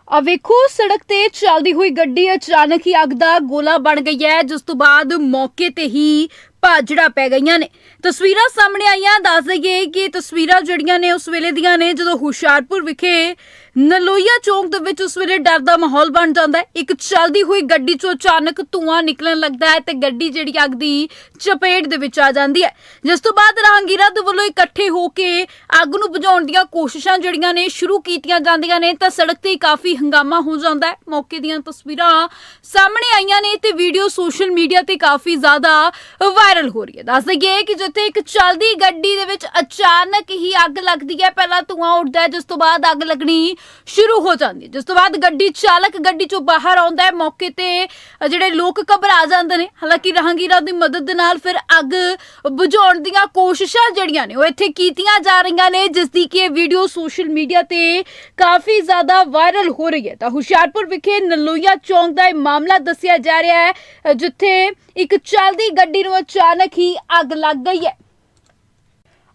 ਆ ਵੇਖੋ, ਸੜਕ ਤੇ ਚੱਲਦੀ ਹੋਈ ਗੱਡੀ ਅਚਾਨਕ ਹੀ ਅੱਗ ਦਾ ਗੋਲਾ ਬਣ ਗਈ ਹੈ, ਜਿਸ ਤੋਂ ਬਾਅਦ ਮੌਕੇ ਤੇ ਹੀ ਭਾਜੜਾ ਪੈ ਗਈਆਂ ਨੇ। ਤਸਵੀਰਾਂ ਸਾਹਮਣੇ ਆਈਆਂ, ਦੱਸ ਦਈਏ ਕਿ ਤਸਵੀਰਾਂ ਜਿਹੜੀਆਂ ਨੇ ਉਸ ਵੇਲੇ ਦੀਆਂ ਨੇ, ਜਦੋਂ ਹੁਸ਼ਿਆਰਪੁਰ ਵਿਖੇ ਨਲੋਈਆ ਚੌਂਕ ਦੇ ਵਿੱਚ ਉਸ ਵੇਲੇ ਡਰ ਦਾ ਮਾਹੌਲ ਬਣ ਜਾਂਦਾ ਹੈ। ਇੱਕ ਚੱਲਦੀ ਹੋਈ ਗੱਡੀ ਚੋਂ ਅਚਾਨਕ ਧੂਆਂ ਨਿਕਲਣ ਲੱਗਦਾ ਹੈ ਤੇ ਗੱਡੀ ਜਿਹੜੀ ਅੱਗ ਦੀ ਚਪੇਟ ਦੇ ਵਿੱਚ ਆ ਜਾਂਦੀ ਹੈ। ਜਿਸ ਤੋਂ ਬਾਅਦ ਰਾਹਗੀਰਾਂ ਦੇ ਵੱਲੋਂ ਇਕੱਠੇ ਹੋ ਕੇ ਅੱਗ ਨੂੰ ਬੁਝਾਉਣ ਦੀਆਂ ਕੋਸ਼ਿਸ਼ਾਂ ਜਿਹੜੀਆਂ ਨੇ ਸ਼ੁਰੂ ਕੀਤੀਆਂ ਜਾਂਦੀਆਂ ਨੇ ਤਾਂ ਸੜਕ ਤੇ ਕਾਫੀ ਹੰਗਾਮਾ ਹੋ ਜਾਂਦਾ ਹੈ। ਮੌਕੇ ਦੀਆਂ ਤਸਵੀਰਾਂ ਸਾਹਮਣੇ ਆਈਆਂ ਨੇ ਤੇ ਵੀਡੀਓ ਸੋਸ਼ਲ ਮੀਡੀਆ ਤੇ ਕਾਫੀ ਜ਼ਿਆਦਾ ਵਾਇਰਲ ਹੋ ਰਹੀ ਹੈ। ਦੱਸ ਦਈਏ ਕਿ ਜਿੱਥੇ ਇੱਕ ਚੱਲਦੀ ਗੱਡੀ ਦੇ ਵਿੱਚ ਅਚਾਨਕ ਹੀ ਅੱਗ ਲੱਗਦੀ ਹੈ, ਪਹਿਲਾਂ ਧੂਆਂ ਉੱਡਦਾ ਹੈ, ਜਿਸ ਤੋਂ ਬਾਅਦ ਅੱਗ ਲੱਗਣੀ ਸ਼ੁਰੂ ਹੋ ਜਾਂਦੀ ਹੈ। ਜਿਸ ਤੋਂ ਬਾਅਦ ਗੱਡੀ ਚਾਲਕ ਗੱਡੀ ਚੋਂ ਬਾਹਰ ਆਉਂਦਾ ਹੈ। ਮੌਕੇ ਤੇ ਜਿਹੜੇ ਲੋਕ ਘਬਰਾ ਜਾਂਦੇ ਨੇ, ਹਾਲਾਂਕਿ ਰਾਹਗੀਰਾਂ ਦੀ ਮਦਦ ਦੇ ਨਾਲ ਫਿਰ ਅੱਗ ਬੁਝਾਉਣ ਦੀਆਂ ਕੋਸ਼ਿਸ਼ਾਂ ਜਿਹੜੀਆਂ ਨੇ, ਉਹ ਇੱਥੇ ਕੀਤੀਆਂ ਜਾ ਰਹੀਆਂ ਨੇ, ਜਿਸ ਦੀ ਕਿ ਇਹ ਵੀਡੀਓ ਸੋਸ਼ਲ ਮੀਡੀਆ ਤੇ ਕਾਫੀ ਜ਼ਿਆਦਾ ਵਾਇਰਲ ਹੋ ਰਹੀ ਹੈ। ਤਾਂ ਹੁਸ਼ਿਆਰਪੁਰ ਵਿਖੇ ਨਲੋਈਆ ਚੌਂਕ ਦਾ ਇਹ ਮਾਮਲਾ ਦੱਸਿਆ ਜਾ ਰਿਹਾ ਹੈ, ਜਿੱਥੇ ਇੱਕ ਚੱਲਦੀ ਗੱਡੀ ਨੂੰ ਅਚਾਨਕ ਹੀ ਅੱਗ ਲੱਗ ਗਈ ਹੈ।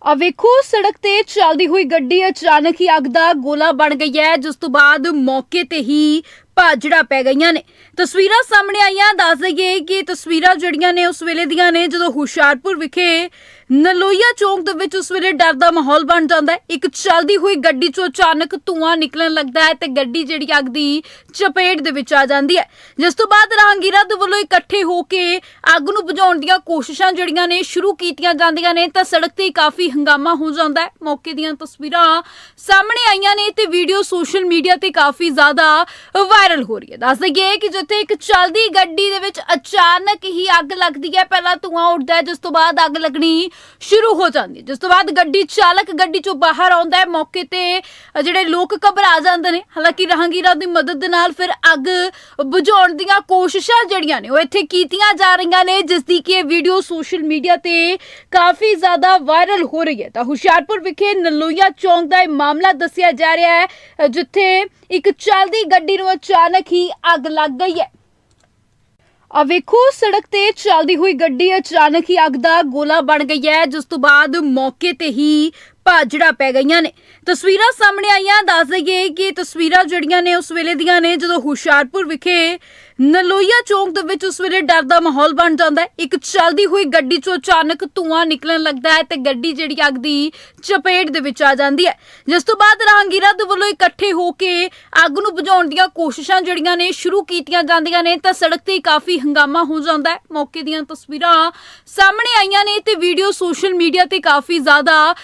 ਆ ਵੇਖੋ, ਸੜਕ ਤੇ ਚੱਲਦੀ ਹੋਈ ਗੱਡੀ ਅਚਾਨਕ ਹੀ ਅੱਗ ਦਾ ਗੋਲਾ ਬਣ ਗਈ ਹੈ, ਜਿਸ ਤੋਂ ਬਾਅਦ ਮੌਕੇ ਤੇ ਹੀ ਭਾਜੜਾ ਪੈ ਗਈਆਂ ਨੇ। ਤਸਵੀਰਾਂ ਸਾਹਮਣੇ ਆਈਆਂ, ਦੱਸ ਦਈਏ ਕਿ ਤਸਵੀਰਾਂ ਜਿਹੜੀਆਂ ਨੇ ਉਸ ਵੇਲੇ ਦੀਆਂ ਨੇ, ਜਦੋਂ ਹੁਸ਼ਿਆਰਪੁਰ ਵਿਖੇ ਨਲੋਈਆ ਚੌਂਕ ਦੇ ਵਿੱਚ ਉਸ ਵੇਲੇ ਡਰ ਦਾ ਮਾਹੌਲ ਬਣ ਜਾਂਦਾ ਹੈ। ਇੱਕ ਚੱਲਦੀ ਹੋਈ ਗੱਡੀ ਚੋਂ ਅਚਾਨਕ ਧੂਆਂ ਨਿਕਲਣ ਲੱਗਦਾ ਹੈ ਤੇ ਗੱਡੀ ਜਿਹੜੀ ਅੱਗ ਦੀ ਚਪੇਟ ਦੇ ਵਿੱਚ ਆ ਜਾਂਦੀ ਹੈ। ਜਿਸ ਤੋਂ ਬਾਅਦ ਰਾਹਗੀਰਾਂ ਦੇ ਵੱਲੋਂ ਇਕੱਠੇ ਹੋ ਕੇ ਅੱਗ ਨੂੰ ਬੁਝਾਉਣ ਦੀਆਂ ਕੋਸ਼ਿਸ਼ਾਂ ਜਿਹੜੀਆਂ ਨੇ ਸ਼ੁਰੂ ਕੀਤੀਆਂ ਜਾਂਦੀਆਂ ਨੇ, ਤਾਂ ਸੜਕ ਤੇ ਕਾਫੀ ਹੰਗਾਮਾ ਹੋ ਜਾਂਦਾ ਹੈ। ਮੌਕੇ ਦੀਆਂ ਤਸਵੀਰਾਂ ਸਾਹਮਣੇ ਆਈਆਂ ਨੇ ਤੇ ਵੀਡੀਓ ਸੋਸ਼ਲ ਮੀਡੀਆ ਤੇ ਕਾਫੀ ਜ਼ਿਆਦਾ ਵਾਇਰਲ ਹੋ ਰਹੀ ਹੈ। ਦੱਸ ਦਈਏ ਕਿ ਜਿੱਥੇ ਇੱਕ ਚੱਲਦੀ ਗੱਡੀ ਦੇ ਵਿੱਚ ਅਚਾਨਕ ਹੀ ਅੱਗ ਲੱਗਦੀ ਹੈ। ਪਹਿਲਾਂ ਧੂਆਂ ਉੱਡਦਾ ਹੈ, ਜਿਸ ਤੋਂ ਬਾਅਦ ਅੱਗ ਲੱਗਣੀ ਸ਼ੁਰੂ ਹੋ ਜਾਂਦੀ ਹੈ। ਜਿਸ ਤੋਂ ਬਾਅਦ ਗੱਡੀ ਚਾਲਕ ਗੱਡੀ ਚੋਂ ਬਾਹਰ ਆਉਂਦਾ ਹੈ। ਮੌਕੇ ਤੇ ਜਿਹੜੇ ਲੋਕ ਘਬਰਾ ਜਾਂਦੇ ਨੇ, ਹਾਲਾਂਕਿ ਰਾਹਗੀਰਾਂ ਦੀ ਮਦਦ ਦੇ ਨਾਲ ਫਿਰ ਅੱਗ ਬੁਝਾਉਣ ਦੀਆਂ ਕੋਸ਼ਿਸ਼ਾਂ ਜਿਹੜੀਆਂ ਨੇ, ਉਹ ਇੱਥੇ ਕੀਤੀਆਂ ਜਾ ਰਹੀਆਂ ਨੇ ਜਿਸ ਦੀ ਕਿ ਇਹ ਵੀਡੀਓ ਸੋਸ਼ਲ ਮੀਡੀਆ ਤੇ ਕਾਫੀ ਜ਼ਿਆਦਾ ਵਾਇਰਲ ਹੋ ਰਹੀ ਹੈ। ਤਾਂ ਹੁਸ਼ਿਆਰਪੁਰ ਵਿਖੇ ਨਲੋਈਆ ਚੌਂਕ ਦਾ ਇਹ ਮਾਮਲਾ ਦੱਸਿਆ ਜਾ ਰਿਹਾ ਹੈ, ਜਿੱਥੇ ਇੱਕ ਚੱਲਦੀ ਗੱਡੀ ਨੂੰ ਅਚਾਨਕ ਹੀ ਅੱਗ ਲੱਗ ਗਈ ਹੈ। ਆ ਵੇਖੋ, ਸੜਕ ਤੇ ਚੱਲਦੀ ਹੋਈ ਗੱਡੀ ਅਚਾਨਕ ਹੀ ਅੱਗ ਦਾ ਗੋਲਾ ਬਣ ਗਈ ਹੈ, ਜਿਸ ਤੋਂ ਬਾਅਦ ਮੌਕੇ ਤੇ ਹੀ ਭਾਜੜਾ ਪੈ ਗਈਆਂ ਨੇ। ਤਸਵੀਰਾਂ ਸਾਹਮਣੇ ਆਈਆਂ, ਦੱਸ ਦਈਏ ਕਿ ਤਸਵੀਰਾਂ ਜਿਹੜੀਆਂ ਨੇ ਉਸ ਵੇਲੇ ਦੀਆਂ ਨੇ, ਜਦੋਂ ਹੁਸ਼ਿਆਰਪੁਰ ਵਿਖੇ ਨਲੋਈਆ ਚੌਂਕ ਦੇ ਵਿੱਚ ਉਸ ਵੇਲੇ ਡਰ ਦਾ ਮਾਹੌਲ ਬਣ ਜਾਂਦਾ ਹੈ। ਇੱਕ ਚੱਲਦੀ ਹੋਈ ਗੱਡੀ ਚੋਂ ਅਚਾਨਕ ਧੂਆਂ ਨਿਕਲਣ ਲੱਗਦਾ ਹੈ ਤੇ ਗੱਡੀ ਜਿਹੜੀ ਅੱਗ ਦੀ ਚਪੇਟ ਦੇ ਵਿੱਚ ਆ ਜਾਂਦੀ ਹੈ। ਜਿਸ ਤੋਂ ਬਾਅਦ ਰਾਹਗੀਰਾਂ ਦੇ ਵੱਲੋਂ ਇਕੱਠੇ ਹੋ ਕੇ ਅੱਗ ਨੂੰ ਬੁਝਾਉਣ ਦੀਆਂ ਕੋਸ਼ਿਸ਼ਾਂ ਜਿਹੜੀਆਂ ਨੇ ਸ਼ੁਰੂ ਕੀਤੀਆਂ ਜਾਂਦੀਆਂ ਨੇ, ਤਾਂ ਸੜਕ ਤੇ ਕਾਫੀ ਹੰਗਾਮਾ ਹੋ ਜਾਂਦਾ ਹੈ। ਮੌਕੇ ਦੀਆਂ ਤਸਵੀਰਾਂ ਸਾਹਮਣੇ ਆਈਆਂ ਨੇ ਤੇ ਵੀਡੀਓ ਸੋਸ਼ਲ ਮੀਡੀਆ ਤੇ ਕਾਫੀ ਜ਼ਿਆਦਾ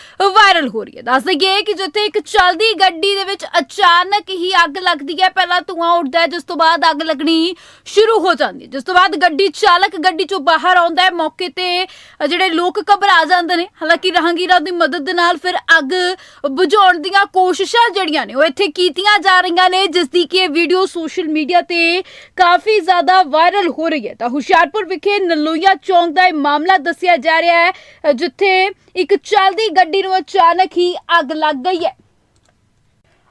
ਵਾਇਰਲ ਹੋ ਰਹੀ ਹੈ। ਦੱਸ ਦਈਏ ਕਿ ਜਿੱਥੇ ਇੱਕ ਚੱਲਦੀ ਗੱਡੀ ਦੇ ਵਿੱਚ ਅਚਾਨਕ ਹੀ ਅੱਗ ਲੱਗਦੀ ਹੈ, ਪਹਿਲਾਂ ਧੂਆਂ ਉੱਡਦਾ ਹੈ, ਜਿਸ ਤੋਂ ਬਾਅਦ ਅੱਗ ਲੱਗਣੀ ਸ਼ੁਰੂ ਹੋ ਜਾਂਦੀ ਹੈ। ਜਿਸ ਤੋਂ ਬਾਅਦ ਗੱਡੀ ਚਾਲਕ ਗੱਡੀ ਚੋਂ ਬਾਹਰ ਆਉਂਦਾ ਹੈ। ਮੌਕੇ ਤੇ ਜਿਹੜੇ ਲੋਕ ਘਬਰਾ ਜਾਂਦੇ ਨੇ, ਹਾਲਾਂਕਿ ਰਾਹਗੀਰਾਂ ਦੀ ਮਦਦ ਦੇ ਨਾਲ ਫਿਰ ਅੱਗ ਬੁਝਾਉਣ ਦੀਆਂ ਕੋਸ਼ਿਸ਼ਾਂ ਜਿਹੜੀਆਂ ਨੇ, ਉਹ ਇੱਥੇ ਕੀਤੀਆਂ ਜਾ ਰਹੀਆਂ ਨੇ ਜਿਸ ਦੀ ਕਿ ਇਹ ਵੀਡੀਓ ਸੋਸ਼ਲ ਮੀਡੀਆ ਤੇ ਕਾਫੀ ਜ਼ਿਆਦਾ ਵਾਇਰਲ ਹੋ ਰਹੀ ਹੈ। ਤਾਂ ਹੁਸ਼ਿਆਰਪੁਰ ਵਿਖੇ ਨਲੋਈਆ ਚੌਂਕ ਦਾ ਇਹ ਮਾਮਲਾ ਦੱਸਿਆ ਜਾ ਰਿਹਾ ਹੈ, ਜਿੱਥੇ ਇੱਕ ਚੱਲਦੀ ਗੱਡੀ ਨੂੰ ਅਚਾਨਕ ਹੀ ਅੱਗ ਲੱਗ ਗਈ ਹੈ।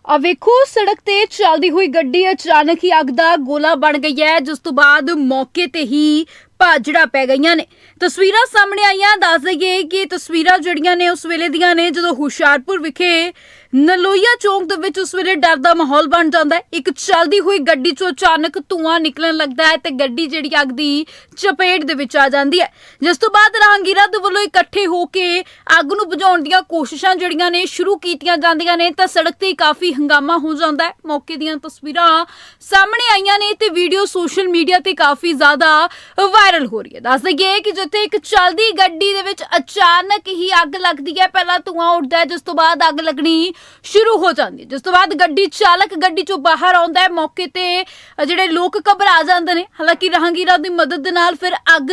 ਆ ਵੇਖੋ, ਸੜਕ ਤੇ ਚੱਲਦੀ ਹੋਈ ਗੱਡੀ ਅਚਾਨਕ ਹੀ ਅੱਗ ਦਾ ਗੋਲਾ ਬਣ ਗਈ ਹੈ, ਜਿਸ ਤੋਂ ਬਾਅਦ ਮੌਕੇ ਤੇ ਹੀ ਭਾਜੜਾ ਪੈ ਗਈਆਂ ਨੇ। ਤਸਵੀਰਾਂ ਸਾਹਮਣੇ ਆਈਆਂ, ਦੱਸ ਦਈਏ ਕਿ ਤਸਵੀਰਾਂ ਜਿਹੜੀਆਂ ਨੇ, ਉਸ ਵੇਲੇ ਦੀਆਂ ਨੇ, ਜਦੋਂ ਹੁਸ਼ਿਆਰਪੁਰ ਵਿਖੇ ਨਲੋਈਆ ਚੌਂਕ ਦੇ ਵਿੱਚ ਉਸ ਵੇਲੇ ਡਰ ਦਾ ਮਾਹੌਲ ਬਣ ਜਾਂਦਾ ਹੈ। ਇੱਕ ਚੱਲਦੀ ਹੋਈ ਗੱਡੀ ਚੋਂ ਅਚਾਨਕ ਧੂਆਂ ਨਿਕਲਣ ਲੱਗਦਾ ਹੈ ਤੇ ਗੱਡੀ ਜਿਹੜੀ ਅੱਗ ਦੀ ਚਪੇਟ ਦੇ ਵਿੱਚ ਆ ਜਾਂਦੀ ਹੈ। ਜਿਸ ਤੋਂ ਬਾਅਦ ਰਾਹਗੀਰਾਂ ਦੇ ਵੱਲੋਂ ਇਕੱਠੇ ਹੋ ਕੇ ਅੱਗ ਨੂੰ ਬੁਝਾਉਣ ਦੀਆਂ ਕੋਸ਼ਿਸ਼ਾਂ ਜਿਹੜੀਆਂ ਨੇ ਸ਼ੁਰੂ ਕੀਤੀਆਂ ਜਾਂਦੀਆਂ ਨੇ, ਤਾਂ ਸੜਕ ਤੇ ਕਾਫੀ ਹੰਗਾਮਾ ਹੋ ਜਾਂਦਾ ਹੈ। ਮੌਕੇ ਦੀਆਂ ਤਸਵੀਰਾਂ ਸਾਹਮਣੇ ਆਈਆਂ ਨੇ ਤੇ ਵੀਡੀਓ ਸੋਸ਼ਲ ਮੀਡੀਆ ਤੇ ਕਾਫੀ ਜ਼ਿਆਦਾ ਵਾਇਰਲ ਹੋ ਰਹੀ ਹੈ। ਦੱਸ ਦਈਏ ਕਿ ਜਿੱਥੇ ਇੱਕ ਚੱਲਦੀ ਗੱਡੀ ਦੇ ਵਿੱਚ ਅਚਾਨਕ ਹੀ ਅੱਗ ਲੱਗਦੀ ਹੈ, ਪਹਿਲਾਂ ਧੂਆਂ ਉੱਡਦਾ ਹੈ, ਜਿਸ ਤੋਂ ਬਾਅਦ ਅੱਗ ਲੱਗਣੀ ਸ਼ੁਰੂ ਹੋ ਜਾਂਦੀ ਹੈ। ਜਿਸ ਤੋਂ ਬਾਅਦ ਗੱਡੀ ਚਾਲਕ ਗੱਡੀ ਚੋਂ ਬਾਹਰ ਆਉਂਦਾ ਹੈ। ਮੌਕੇ ਤੇ ਜਿਹੜੇ ਲੋਕ ਘਬਰਾ ਜਾਂਦੇ ਨੇ, ਹਾਲਾਂਕਿ ਰਾਹਗੀਰਾਂ ਦੀ ਮਦਦ ਦੇ ਨਾਲ ਫਿਰ ਅੱਗ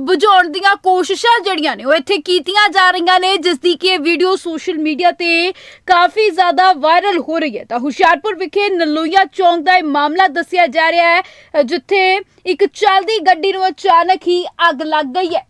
ਬੁਝਾਉਣ ਦੀਆਂ ਕੋਸ਼ਿਸ਼ਾਂ ਜਿਹੜੀਆਂ ਨੇ, ਉਹ ਇੱਥੇ ਕੀਤੀਆਂ ਜਾ ਰਹੀਆਂ ਨੇ, ਜਿਸ ਦੀ ਕਿ ਇਹ ਵੀਡੀਓ ਸੋਸ਼ਲ ਮੀਡੀਆ ਤੇ ਕਾਫੀ ਜ਼ਿਆਦਾ ਵਾਇਰਲ ਹੋ ਰਹੀ ਹੈ। ਤਾਂ ਹੁਸ਼ਿਆਰਪੁਰ ਵਿਖੇ ਨਲੋਈਆ ਚੌਂਕ ਦਾ ਇਹ ਮਾਮਲਾ ਦੱਸਿਆ ਜਾ ਰਿਹਾ ਹੈ, ਜਿੱਥੇ ਇੱਕ ਚੱਲਦੀ ਗੱਡੀ ਨੂੰ ਅਚਾਨਕ ਹੀ ਅੱਗ ਲੱਗ ਗਈ ਹੈ।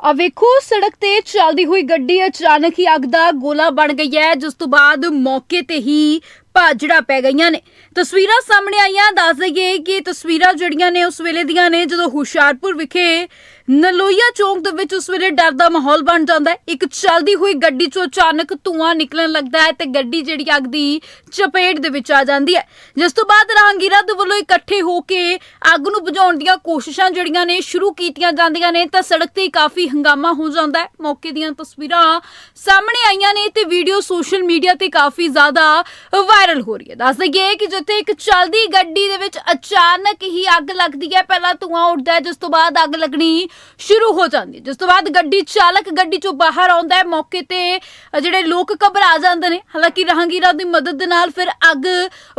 ਆ ਵੇਖੋ, ਸੜਕ ਤੇ ਚੱਲਦੀ ਹੋਈ ਗੱਡੀ ਅਚਾਨਕ ਹੀ ਅੱਗ ਦਾ ਗੋਲਾ ਬਣ ਗਈ ਹੈ, ਜਿਸ ਤੋਂ ਬਾਅਦ ਮੌਕੇ ਤੇ ਹੀ ਭਾਜੜਾ ਪੈ ਗਈਆਂ ਨੇ। ਤਸਵੀਰਾਂ ਸਾਹਮਣੇ ਆਈਆਂ, ਦੱਸ ਦਈਏ ਕਿ ਤਸਵੀਰਾਂ ਜਿਹੜੀਆਂ ਨੇ ਉਸ ਵੇਲੇ ਦੀਆਂ ਨੇ, ਜਦੋਂ ਹੁਸ਼ਿਆਰਪੁਰ ਵਿਖੇ ਨਲੋਈਆ ਚੌਂਕ ਦੇ ਵਿੱਚ ਉਸ ਵੇਲੇ ਡਰ ਦਾ ਮਾਹੌਲ ਬਣ ਜਾਂਦਾ ਹੈ। ਇੱਕ ਚੱਲਦੀ ਹੋਈ ਗੱਡੀ ਚੋਂ ਅਚਾਨਕ ਧੂਆਂ ਨਿਕਲਣ ਲੱਗਦਾ ਹੈ ਤੇ ਗੱਡੀ ਜਿਹੜੀ ਅੱਗ ਦੀ ਚਪੇਟ ਦੇ ਵਿੱਚ ਆ ਜਾਂਦੀ ਹੈ। ਜਿਸ ਤੋਂ ਬਾਅਦ ਰਾਹਗੀਰਾਂ ਦੇ ਵੱਲੋਂ ਇਕੱਠੇ ਹੋ ਕੇ ਅੱਗ ਨੂੰ ਬੁਝਾਉਣ ਦੀਆਂ ਕੋਸ਼ਿਸ਼ਾਂ ਜਿਹੜੀਆਂ ਨੇ ਸ਼ੁਰੂ ਕੀਤੀਆਂ ਜਾਂਦੀਆਂ ਨੇ, ਤਾਂ ਸੜਕ ਤੇ ਕਾਫੀ ਹੰਗਾਮਾ ਹੋ ਜਾਂਦਾ ਹੈ। ਮੌਕੇ ਦੀਆਂ ਤਸਵੀਰਾਂ ਸਾਹਮਣੇ ਆਈਆਂ ਨੇ ਤੇ ਵੀਡੀਓ ਸੋਸ਼ਲ ਮੀਡੀਆ ਤੇ ਕਾਫੀ ਜ਼ਿਆਦਾ ਵਾਇਰਲ ਹੋ ਰਹੀ ਹੈ। ਦੱਸ ਦਈਏ ਕਿ ਜਿੱਥੇ ਇੱਕ ਚੱਲਦੀ ਗੱਡੀ ਦੇ ਵਿੱਚ ਅਚਾਨਕ ਹੀ ਅੱਗ ਲੱਗਦੀ ਹੈ, ਪਹਿਲਾਂ ਧੂਆਂ ਉੱਡਦਾ ਹੈ, ਜਿਸ ਤੋਂ ਬਾਅਦ ਅੱਗ ਲੱਗਣੀ ਸ਼ੁਰੂ ਹੋ ਜਾਂਦੀ ਹੈ। ਜਿਸ ਤੋਂ ਬਾਅਦ ਗੱਡੀ ਚਾਲਕ ਗੱਡੀ ਚੋਂ ਬਾਹਰ ਆਉਂਦਾ ਹੈ। ਮੌਕੇ ਤੇ ਜਿਹੜੇ ਲੋਕ ਘਬਰਾ ਜਾਂਦੇ ਨੇ, ਹਾਲਾਂਕਿ ਰਾਹਗੀਰਾਂ ਦੀ ਮਦਦ ਦੇ ਨਾਲ ਫਿਰ ਅੱਗ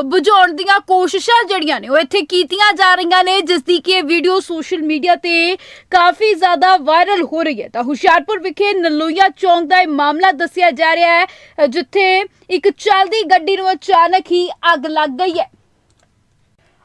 ਬੁਝਾਉਣ ਦੀਆਂ ਕੋਸ਼ਿਸ਼ਾਂ ਜਿਹੜੀਆਂ ਨੇ, ਉਹ ਇੱਥੇ ਕੀਤੀਆਂ ਜਾ ਰਹੀਆਂ ਨੇ, ਜਿਸ ਦੀ ਕਿ ਇਹ ਵੀਡੀਓ ਸੋਸ਼ਲ ਮੀਡੀਆ ਤੇ ਕਾਫੀ ਜ਼ਿਆਦਾ ਵਾਇਰਲ ਹੋ ਰਹੀ ਹੈ। ਤਾਂ ਹੁਸ਼ਿਆਰਪੁਰ ਵਿਖੇ ਨਲੋਈਆ ਚੌਂਕ ਦਾ ਇਹ ਮਾਮਲਾ ਦੱਸਿਆ ਜਾ ਰਿਹਾ ਹੈ, ਜਿੱਥੇ ਇੱਕ ਚੱਲਦੀ ਗੱਡੀ ਨੂੰ ਅਚਾਨਕ ਹੀ ਅੱਗ ਲੱਗ ਗਈ ਹੈ।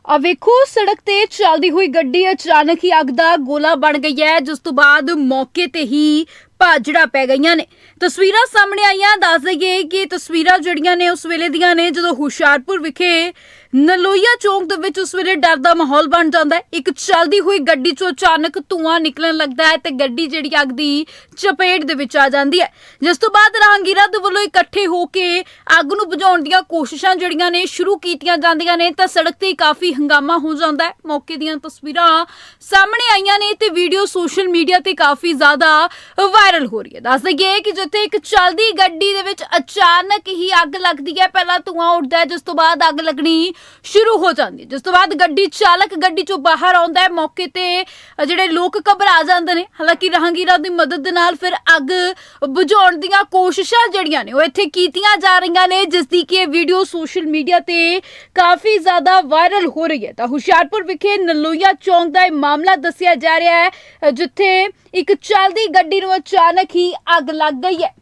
ਆ ਵੇਖੋ, ਸੜਕ ਤੇ ਚੱਲਦੀ ਹੋਈ ਗੱਡੀ ਅਚਾਨਕ ਹੀ ਅੱਗ ਦਾ ਗੋਲਾ ਬਣ ਗਈ ਹੈ, ਜਿਸ ਤੋਂ ਬਾਅਦ ਮੌਕੇ ਤੇ ਹੀ ਭਾਜੜਾ ਪੈ ਗਈਆਂ ਨੇ। ਤਸਵੀਰਾਂ ਸਾਹਮਣੇ ਆਈਆਂ, ਦੱਸ ਦਈਏ ਕਿ ਤਸਵੀਰਾਂ ਜਿਹੜੀਆਂ ਨੇ ਉਸ ਵੇਲੇ ਦੀਆਂ ਨੇ, ਜਦੋਂ ਹੁਸ਼ਿਆਰਪੁਰ ਵਿਖੇ ਨਲੋਈਆ ਚੌਂਕ ਦੇ ਵਿੱਚ ਉਸ ਵੇਲੇ ਡਰ ਦਾ ਮਾਹੌਲ ਬਣ ਜਾਂਦਾ ਹੈ। ਇੱਕ ਚੱਲਦੀ ਹੋਈ ਗੱਡੀ ਚੋਂ ਅਚਾਨਕ ਧੂਆਂ ਨਿਕਲਣ ਲੱਗਦਾ ਹੈ ਤੇ ਗੱਡੀ ਜਿਹੜੀ ਅੱਗ ਦੀ ਚਪੇਟ ਦੇ ਵਿੱਚ ਆ ਜਾਂਦੀ ਹੈ। ਜਿਸ ਤੋਂ ਬਾਅਦ ਰਾਹਗੀਰਾਂ ਦੇ ਵੱਲੋਂ ਇਕੱਠੇ ਹੋ ਕੇ ਅੱਗ ਨੂੰ ਬੁਝਾਉਣ ਦੀਆਂ ਕੋਸ਼ਿਸ਼ਾਂ ਜਿਹੜੀਆਂ ਨੇ ਸ਼ੁਰੂ ਕੀਤੀਆਂ ਜਾਂਦੀਆਂ ਨੇ, ਤਾਂ ਸੜਕ ਤੇ ਕਾਫੀ ਹੰਗਾਮਾ ਹੋ ਜਾਂਦਾ ਹੈ। ਮੌਕੇ ਦੀਆਂ ਤਸਵੀਰਾਂ ਸਾਹਮਣੇ ਆਈਆਂ ਨੇ ਤੇ ਵੀਡੀਓ ਸੋਸ਼ਲ ਮੀਡੀਆ ਤੇ ਕਾਫੀ ਜ਼ਿਆਦਾ ਵਾਇਰਲ ਵਾਇਰਲ ਹੋ ਰਹੀ ਹੈ। ਦੱਸ ਦਈਏ ਕਿ ਜਿੱਥੇ ਇੱਕ ਚੱਲਦੀ ਗੱਡੀ ਦੇ ਵਿੱਚ ਅਚਾਨਕ ਹੀ ਅੱਗ ਲੱਗਦੀ ਹੈ, ਪਹਿਲਾਂ ਧੂਆਂ ਉੱਡਦਾ ਹੈ, ਜਿਸ ਤੋਂ ਬਾਅਦ ਅੱਗ ਲੱਗਣੀ ਸ਼ੁਰੂ ਹੋ ਜਾਂਦੀ ਹੈ। ਜਿਸ ਤੋਂ ਬਾਅਦ ਗੱਡੀ ਚਾਲਕ ਗੱਡੀ ਚੋਂ ਬਾਹਰ ਆਉਂਦਾ ਹੈ। ਮੌਕੇ ਤੇ ਜਿਹੜੇ ਲੋਕ ਘਬਰਾ ਜਾਂਦੇ ਨੇ। ਹਾਲਾਂਕਿ ਰਾਹਗੀਰਾਂ ਦੀ ਮਦਦ ਦੇ ਨਾਲ ਫਿਰ ਅੱਗ ਬੁਝਾਉਣ ਦੀਆਂ ਕੋਸ਼ਿਸ਼ਾਂ ਜਿਹੜੀਆਂ ਨੇ, ਉਹ ਇੱਥੇ ਕੀਤੀਆਂ ਜਾ ਰਹੀਆਂ ਨੇ, ਜਿਸ ਦੀ ਕਿ ਇਹ ਵੀਡੀਓ ਸੋਸ਼ਲ ਮੀਡੀਆ ਤੇ ਕਾਫੀ ਜ਼ਿਆਦਾ ਵਾਇਰਲ ਹੋ ਰਹੀ ਹੈ। ਤਾਂ ਹੁਸ਼ਿਆਰਪੁਰ ਵਿਖੇ ਨਲੋਈਆ ਚੌਂਕ ਦਾ ਇਹ ਮਾਮਲਾ ਦੱਸਿਆ ਜਾ ਰਿਹਾ ਹੈ, ਜਿੱਥੇ ਇੱਕ ਚੱਲਦੀ ਗੱਡੀ ਨੂੰ ਅਚਾਨਕ ਹੀ ਅੱਗ ਲੱਗ ਗਈ ਹੈ।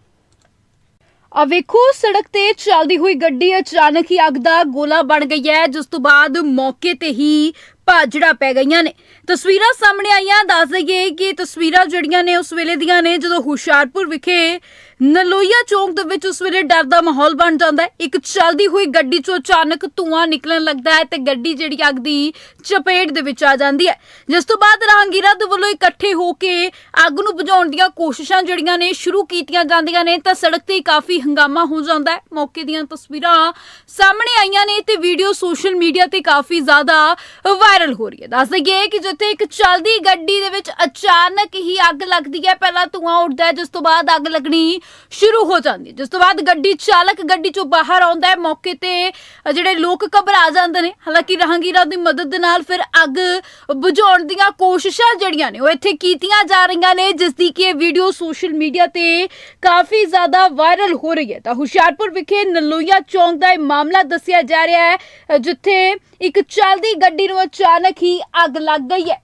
ਆ ਵੇਖੋ, ਸੜਕ ਤੇ ਚੱਲਦੀ ਹੋਈ ਗੱਡੀ ਅਚਾਨਕ ਹੀ ਅੱਗ ਦਾ ਗੋਲਾ ਬਣ ਗਈ ਹੈ, ਜਿਸ ਤੋਂ ਬਾਅਦ ਮੌਕੇ ਤੇ ਹੀ ਭਾਜੜਾ ਪੈ ਗਈਆਂ ਨੇ। ਤਸਵੀਰਾਂ ਸਾਹਮਣੇ ਆਈਆਂ, ਦੱਸ ਦਈਏ ਕਿ ਤਸਵੀਰਾਂ ਜਿਹੜੀਆਂ ਨੇ, ਉਸ ਵੇਲੇ ਦੀਆਂ ਨੇ, ਜਦੋਂ ਹੁਸ਼ਿਆਰਪੁਰ ਵਿਖੇ ਨਲੋਈਆ ਚੌਂਕ ਦੇ ਵਿੱਚ ਉਸ ਵੇਲੇ ਡਰ ਦਾ ਮਾਹੌਲ ਬਣ ਜਾਂਦਾ ਹੈ। ਇੱਕ ਚੱਲਦੀ ਹੋਈ ਗੱਡੀ ਚੋਂ ਅਚਾਨਕ ਧੂਆਂ ਨਿਕਲਣ ਲੱਗਦਾ ਹੈ ਤੇ ਗੱਡੀ ਜਿਹੜੀ ਅੱਗ ਦੀ ਚਪੇਟ ਦੇ ਵਿੱਚ ਆ ਜਾਂਦੀ ਹੈ। ਜਿਸ ਤੋਂ ਬਾਅਦ ਰਾਹਗੀਰਾਂ ਦੇ ਵੱਲੋਂ ਇਕੱਠੇ ਹੋ ਕੇ ਅੱਗ ਨੂੰ ਬੁਝਾਉਣ ਦੀਆਂ ਕੋਸ਼ਿਸ਼ਾਂ ਜਿਹੜੀਆਂ ਨੇ ਸ਼ੁਰੂ ਕੀਤੀਆਂ ਜਾਂਦੀਆਂ ਨੇ, ਤਾਂ ਸੜਕ ਤੇ ਕਾਫੀ ਹੰਗਾਮਾ ਹੋ ਜਾਂਦਾ ਹੈ। ਮੌਕੇ ਦੀਆਂ ਤਸਵੀਰਾਂ ਸਾਹਮਣੇ ਆਈਆਂ ਨੇ ਤੇ ਵੀਡੀਓ ਸੋਸ਼ਲ ਮੀਡੀਆ ਤੇ ਕਾਫੀ ਜ਼ਿਆਦਾ ਵਾਇਰਲ ਹੋ ਰਹੀ ਹੈ। ਦੱਸ ਦਈਏ ਕਿ ਜਿੱਥੇ ਇੱਕ ਚੱਲਦੀ ਗੱਡੀ ਦੇ ਵਿੱਚ ਅਚਾਨਕ ਹੀ ਅੱਗ ਲੱਗਦੀ ਹੈ, ਪਹਿਲਾਂ ਧੂਆਂ ਉੱਡਦਾ ਹੈ, ਜਿਸ ਤੋਂ ਬਾਅਦ ਅੱਗ ਲੱਗਣੀ ਸ਼ੁਰੂ ਹੋ ਜਾਂਦੀ ਹੈ। ਜਿਸ ਤੋਂ ਬਾਅਦ ਗੱਡੀ ਚਾਲਕ ਗੱਡੀ ਚੋਂ ਬਾਹਰ ਆਉਂਦਾ ਹੈ। ਮੌਕੇ ਤੇ ਜਿਹੜੇ ਲੋਕ ਘਬਰਾ ਜਾਂਦੇ ਨੇ। ਹਾਲਾਂਕਿ ਰਾਹਗੀਰਾਂ ਦੀ ਮਦਦ ਦੇ ਨਾਲ ਫਿਰ ਅੱਗ ਬੁਝਾਉਣ ਦੀਆਂ ਕੋਸ਼ਿਸ਼ਾਂ ਜਿਹੜੀਆਂ ਨੇ, ਉਹ ਇੱਥੇ ਕੀਤੀਆਂ ਜਾ ਰਹੀਆਂ ਨੇ ਜਿਸ ਦੀ ਕਿ ਇਹ ਵੀਡੀਓ ਸੋਸ਼ਲ ਮੀਡੀਆ ਤੇ ਕਾਫੀ ਜ਼ਿਆਦਾ ਵਾਇਰਲ ਹੋ ਰਹੀ ਹੈ। ਤਾਂ ਹੁਸ਼ਿਆਰਪੁਰ ਵਿਖੇ ਨਲੋਈਆ ਚੌਂਕ ਦਾ ਇਹ ਮਾਮਲਾ ਦੱਸਿਆ ਜਾ ਰਿਹਾ ਹੈ, ਜਿੱਥੇ ਇੱਕ ਚੱਲਦੀ ਗੱਡੀ ਨੂੰ ਅਚਾਨਕ ਹੀ ਅੱਗ ਲੱਗ ਗਈ ਹੈ।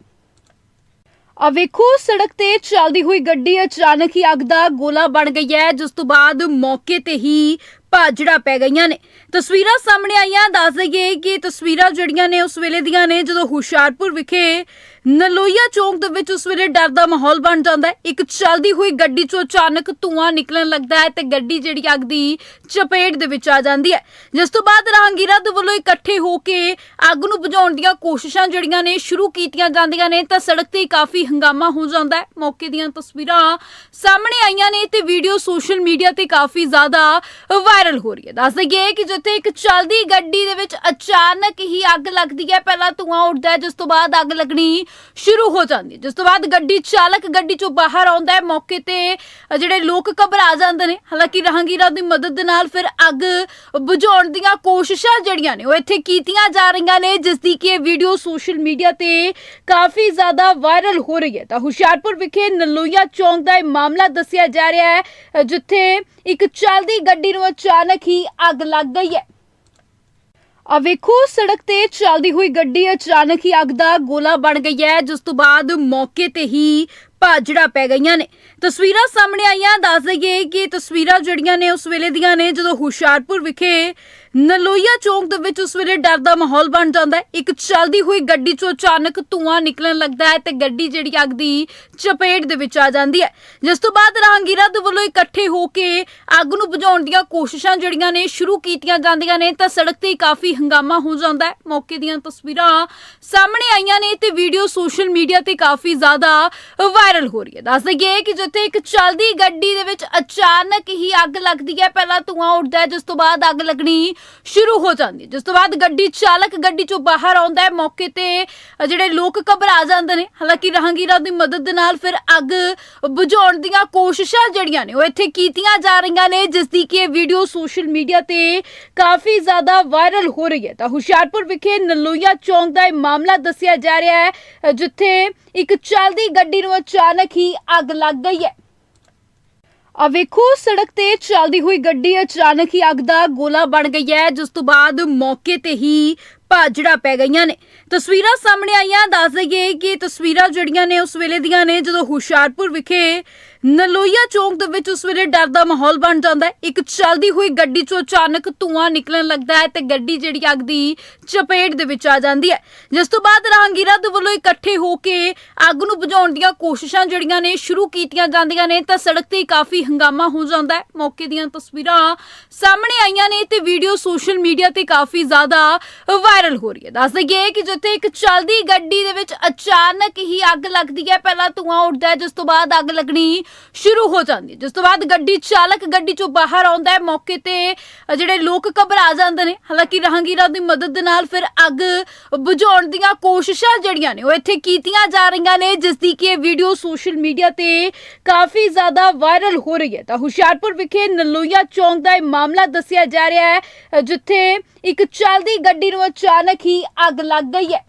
ਆ ਵੇਖੋ, ਸੜਕ ਤੇ ਚੱਲਦੀ ਹੋਈ ਗੱਡੀ ਅਚਾਨਕ ਹੀ ਅੱਗ ਦਾ ਗੋਲਾ ਬਣ ਗਈ ਹੈ, ਜਿਸ ਤੋਂ ਬਾਅਦ ਮੌਕੇ ਤੇ ਹੀ ਭਾਜੜਾ ਪੈ ਗਈਆਂ ਨੇ। ਤਸਵੀਰਾਂ ਸਾਹਮਣੇ ਆਈਆਂ, ਦੱਸ ਦਈਏ ਕਿ ਤਸਵੀਰਾਂ ਜਿਹੜੀਆਂ ਨੇ ਉਸ ਵੇਲੇ ਦੀਆਂ ਨੇ, ਜਦੋਂ ਹੁਸ਼ਿਆਰਪੁਰ ਵਿਖੇ ਨਲੋਈਆ ਚੌਂਕ ਦੇ ਵਿੱਚ ਉਸ ਵੇਲੇ ਡਰ ਦਾ ਮਾਹੌਲ ਬਣ ਜਾਂਦਾ ਹੈ। ਇੱਕ ਚੱਲਦੀ ਹੋਈ ਗੱਡੀ ਚੋਂ ਅਚਾਨਕ ਧੂਆਂ ਨਿਕਲਣ ਲੱਗਦਾ ਹੈ ਤੇ ਗੱਡੀ ਜਿਹੜੀ ਅੱਗ ਦੀ ਚਪੇਟ ਦੇ ਵਿੱਚ ਆ ਜਾਂਦੀ ਹੈ। ਜਿਸ ਤੋਂ ਬਾਅਦ ਰਾਹਗੀਰਾਂ ਦੇ ਵੱਲੋਂ ਇਕੱਠੇ ਹੋ ਕੇ ਅੱਗ ਨੂੰ ਬੁਝਾਉਣ ਦੀਆਂ ਕੋਸ਼ਿਸ਼ਾਂ ਜਿਹੜੀਆਂ ਨੇ ਸ਼ੁਰੂ ਕੀਤੀਆਂ ਜਾਂਦੀਆਂ ਨੇ, ਤਾਂ ਸੜਕ ਤੇ ਕਾਫੀ ਹੰਗਾਮਾ ਹੋ ਜਾਂਦਾ ਹੈ। ਮੌਕੇ ਦੀਆਂ ਤਸਵੀਰਾਂ ਸਾਹਮਣੇ ਆਈਆਂ ਨੇ ਤੇ ਵੀਡੀਓ ਸੋਸ਼ਲ ਮੀਡੀਆ ਤੇ ਕਾਫੀ ਜ਼ਿਆਦਾ ਵਾਇਰਲ ਹੋ ਰਹੀ ਹੈ। ਦੱਸ ਦਈਏ ਕਿ ਜਿੱਥੇ ਇੱਕ ਚੱਲਦੀ ਗੱਡੀ ਦੇ ਵਿੱਚ ਅਚਾਨਕ ਹੀ ਅੱਗ ਲੱਗਦੀ ਹੈ। ਪਹਿਲਾਂ ਧੂਆਂ ਉੱਡਦਾ ਹੈ, ਜਿਸ ਤੋਂ ਬਾਅਦ ਅੱਗ ਲੱਗਣੀ ਸ਼ੁਰੂ ਹੋ ਜਾਂਦੀ ਹੈ। ਜਿਸ ਤੋਂ ਬਾਅਦ ਗੱਡੀ ਚਾਲਕ ਗੱਡੀ ਚੋਂ ਬਾਹਰ ਆਉਂਦਾ ਹੈ। ਮੌਕੇ ਤੇ ਜਿਹੜੇ ਲੋਕ ਘਬਰਾ ਜਾਂਦੇ ਨੇ। ਹਾਲਾਂਕਿ ਰਾਹਗੀਰਾਂ ਦੀ ਮਦਦ ਦੇ ਨਾਲ ਫਿਰ ਅੱਗ ਬੁਝਾਉਣ ਦੀਆਂ ਕੋਸ਼ਿਸ਼ਾਂ ਜਿਹੜੀਆਂ ਨੇ, ਉਹ ਇੱਥੇ ਕੀਤੀਆਂ ਜਾ ਰਹੀਆਂ ਨੇ, ਜਿਸ ਦੀ ਕਿ ਇਹ ਵੀਡੀਓ ਸੋਸ਼ਲ ਮੀਡੀਆ ਤੇ ਕਾਫੀ ਜ਼ਿਆਦਾ ਵਾਇਰਲ ਹੋ ਰਹੀ ਹੈ। ਤਾਂ ਹੁਸ਼ਿਆਰਪੁਰ ਵਿਖੇ ਨਲੋਈਆ ਚੌਂਕ ਦਾ ਇਹ ਮਾਮਲਾ ਦੱਸਿਆ ਜਾ ਰਿਹਾ ਹੈ, ਜਿੱਥੇ ਇੱਕ ਚੱਲਦੀ ਗੱਡੀ ਨੂੰ ਅਚਾਨਕ ਹੀ ਅੱਗ ਲੱਗ ਗਈ ਹੈ। ਆ ਵੇਖੋ, ਸੜਕ ਤੇ ਚੱਲਦੀ ਹੋਈ ਗੱਡੀ ਅਚਾਨਕ ਹੀ ਅੱਗ ਦਾ ਗੋਲਾ ਬਣ ਗਈ ਹੈ, ਜਿਸ ਤੋਂ ਬਾਅਦ ਮੌਕੇ ਤੇ ਹੀ ਭਾਜੜਾ ਪੈ ਗਈਆਂ ਨੇ। ਤਸਵੀਰਾਂ ਸਾਹਮਣੇ ਆਈਆਂ, ਦੱਸ ਦਈਏ ਕਿ ਤਸਵੀਰਾਂ ਜਿਹੜੀਆਂ ਨੇ ਉਸ ਵੇਲੇ ਦੀਆਂ ਨੇ, ਜਦੋਂ ਹੁਸ਼ਿਆਰਪੁਰ ਵਿਖੇ ਨਲੋਈਆ ਚੌਂਕ ਦੇ ਵਿੱਚ ਉਸ ਵੇਲੇ ਡਰ ਦਾ ਮਾਹੌਲ ਬਣ ਜਾਂਦਾ ਹੈ। ਇੱਕ ਚੱਲਦੀ ਹੋਈ ਗੱਡੀ ਚੋਂ ਅਚਾਨਕ ਧੂਆਂ ਨਿਕਲਣ ਲੱਗਦਾ ਹੈ ਤੇ ਗੱਡੀ ਜਿਹੜੀ ਅੱਗ ਦੀ ਚਪੇਟ ਦੇ ਵਿੱਚ ਆ ਜਾਂਦੀ ਹੈ। ਜਿਸ ਤੋਂ ਬਾਅਦ ਰਾਹਗੀਰਾਂ ਦੇ ਵੱਲੋਂ ਇਕੱਠੇ ਹੋ ਕੇ ਅੱਗ ਨੂੰ ਬੁਝਾਉਣ ਦੀਆਂ ਕੋਸ਼ਿਸ਼ਾਂ ਜਿਹੜੀਆਂ ਨੇ ਸ਼ੁਰੂ ਕੀਤੀਆਂ ਜਾਂਦੀਆਂ ਨੇ, ਤਾਂ ਸੜਕ ਤੇ ਕਾਫੀ ਹੰਗਾਮਾ ਹੋ ਜਾਂਦਾ ਹੈ। ਮੌਕੇ ਦੀਆਂ ਤਸਵੀਰਾਂ ਸਾਹਮਣੇ ਆਈਆਂ ਨੇ ਤੇ ਵੀਡੀਓ ਸੋਸ਼ਲ ਮੀਡੀਆ ਤੇ ਕਾਫੀ ਜ਼ਿਆਦਾ ਵਾਇਰਲ ਹੋ ਰਹੀ ਹੈ। ਦੱਸ ਦਈਏ ਕਿ ਜਿੱਥੇ ਇੱਕ ਚੱਲਦੀ ਗੱਡੀ ਦੇ ਵਿੱਚ ਅਚਾਨਕ ਹੀ ਅੱਗ ਲੱਗਦੀ ਹੈ, ਪਹਿਲਾਂ ਧੂਆਂ ਉੱਡਦਾ ਹੈ, ਜਿਸ ਤੋਂ ਬਾਅਦ ਅੱਗ ਲੱਗਣੀ ਸ਼ੁਰੂ ਹੋ ਜਾਂਦੀ ਹੈ। ਜਿਸ ਤੋਂ ਬਾਅਦ ਗੱਡੀ ਚਾਲਕ ਗੱਡੀ ਚੋਂ ਬਾਹਰ ਆਉਂਦਾ ਹੈ। ਮੌਕੇ ਤੇ ਜਿਹੜੇ ਲੋਕ ਘਬਰਾ ਜਾਂਦੇ ਨੇ। ਹਾਲਾਂਕਿ ਰਾਹਗੀਰਾਂ ਦੀ ਮਦਦ ਦੇ ਨਾਲ ਫਿਰ ਅੱਗ ਬੁਝਾਉਣ ਦੀਆਂ ਕੋਸ਼ਿਸ਼ਾਂ ਜਿਹੜੀਆਂ ਨੇ, ਉਹ ਇੱਥੇ ਕੀਤੀਆਂ ਜਾ ਰਹੀਆਂ ਨੇ ਜਿਸ ਦੀ ਕਿ ਇਹ ਵੀਡੀਓ ਸੋਸ਼ਲ ਮੀਡੀਆ ਤੇ ਕਾਫੀ ਜ਼ਿਆਦਾ ਵਾਇਰਲ ਹੋ ਰਹੀ ਹੈ। ਤਾਂ ਹੁਸ਼ਿਆਰਪੁਰ ਵਿਖੇ ਨਲੋਈਆ ਚੌਂਕ ਦਾ ਇਹ ਮਾਮਲਾ ਦੱਸਿਆ ਜਾ ਰਿਹਾ ਹੈ, ਜਿੱਥੇ ਇੱਕ ਚਲਦੀ ਗੱਡੀ ਨੂੰ ਅਚਾਨਕ ਹੀ ਅੱਗ ਲੱਗ ਗਈ ਹੈ। ਆ ਵੇਖੋ, ਸੜਕ ਤੇ ਚੱਲਦੀ ਹੋਈ ਗੱਡੀ ਅਚਾਨਕ ਹੀ ਅੱਗ ਦਾ ਗੋਲਾ ਬਣ ਗਈ ਹੈ, ਜਿਸ ਤੋਂ ਬਾਅਦ ਮੌਕੇ ਤੇ ਹੀ ਭਾਜੜਾ ਪੈ ਗਈਆਂ ਨੇ। ਤਸਵੀਰਾਂ ਸਾਹਮਣੇ ਆਈਆਂ, ਦੱਸ ਦਈਏ ਕਿ ਤਸਵੀਰਾਂ ਜਿਹੜੀਆਂ ਨੇ, ਉਸ ਵੇਲੇ ਦੀਆਂ ਨੇ, ਜਦੋਂ ਹੁਸ਼ਿਆਰਪੁਰ ਵਿਖੇ ਨਲੋਈਆ ਚੌਂਕ ਦੇ ਵਿੱਚ ਉਸ ਵੇਲੇ ਡਰ ਦਾ ਮਾਹੌਲ ਬਣ ਜਾਂਦਾ ਹੈ। ਇੱਕ ਚੱਲਦੀ ਹੋਈ ਗੱਡੀ ਚੋਂ ਅਚਾਨਕ ਧੂਆਂ ਨਿਕਲਣ ਲੱਗਦਾ ਹੈ ਤੇ ਗੱਡੀ ਜਿਹੜੀ ਅੱਗ ਦੀ ਚਪੇਟ ਦੇ ਵਿੱਚ ਆ ਜਾਂਦੀ ਹੈ। ਜਿਸ ਤੋਂ ਬਾਅਦ ਰਾਹਗੀਰਾਂ ਦੇ ਵੱਲੋਂ ਇਕੱਠੇ ਹੋ ਕੇ ਅੱਗ ਨੂੰ ਬੁਝਾਉਣ ਦੀਆਂ ਕੋਸ਼ਿਸ਼ਾਂ ਜਿਹੜੀਆਂ ਨੇ ਸ਼ੁਰੂ ਕੀਤੀਆਂ ਜਾਂਦੀਆਂ ਨੇ, ਤਾਂ ਸੜਕ ਤੇ ਕਾਫੀ ਹੰਗਾਮਾ ਹੋ ਜਾਂਦਾ ਹੈ। ਮੌਕੇ ਦੀਆਂ ਤਸਵੀਰਾਂ ਸਾਹਮਣੇ ਆਈਆਂ ਨੇ ਤੇ ਵੀਡੀਓ ਸੋਸ਼ਲ ਮੀਡੀਆ ਤੇ ਕਾਫੀ ਜ਼ਿਆਦਾ ਵਾਇਰਲ ਹੋ ਰਹੀ ਹੈ। ਦੱਸ ਦਈਏ ਕਿ ਜਿੱਥੇ ਇੱਕ ਚੱਲਦੀ ਗੱਡੀ ਦੇ ਵਿੱਚ ਅਚਾਨਕ ਹੀ ਅੱਗ ਲੱਗਦੀ ਹੈ, ਪਹਿਲਾਂ ਧੂਆਂ ਉੱਡਦਾ ਹੈ, ਜਿਸ ਤੋਂ ਬਾਅਦ ਅੱਗ ਲੱਗਣੀ ਸ਼ੁਰੂ ਹੋ ਜਾਂਦੀ ਹੈ। ਜਿਸ ਤੋਂ ਬਾਅਦ ਗੱਡੀ ਚਾਲਕ ਗੱਡੀ ਚੋਂ ਬਾਹਰ ਆਉਂਦਾ ਹੈ। ਮੌਕੇ ਤੇ ਜਿਹੜੇ ਲੋਕ ਘਬਰਾ ਜਾਂਦੇ ਨੇ। ਹਾਲਾਂਕਿ ਰਾਹਗੀਰਾਂ ਦੀ ਮਦਦ ਦੇ ਨਾਲ ਫਿਰ ਅੱਗ ਬੁਝਾਉਣ ਦੀਆਂ ਕੋਸ਼ਿਸ਼ਾਂ ਜਿਹੜੀਆਂ ਨੇ, ਉਹ ਇੱਥੇ ਕੀਤੀਆਂ ਜਾ ਰਹੀਆਂ ਨੇ ਜਿਸ ਦੀ ਕਿ ਇਹ ਵੀਡੀਓ ਸੋਸ਼ਲ ਮੀਡੀਆ ਤੇ ਕਾਫੀ ਜ਼ਿਆਦਾ ਵਾਇਰਲ ਹੋ ਰਹੀ ਹੈ। ਤਾਂ ਹੁਸ਼ਿਆਰਪੁਰ ਵਿਖੇ ਨਲੋਈਆ ਚੌਂਕ ਦਾ ਇਹ ਮਾਮਲਾ ਦੱਸਿਆ ਜਾ ਰਿਹਾ ਹੈ, ਜਿੱਥੇ ਇੱਕ ਚੱਲਦੀ ਗੱਡੀ ਨੂੰ ਅਚਾਨਕ ਹੀ ਅੱਗ ਲੱਗ ਗਈ ਹੈ।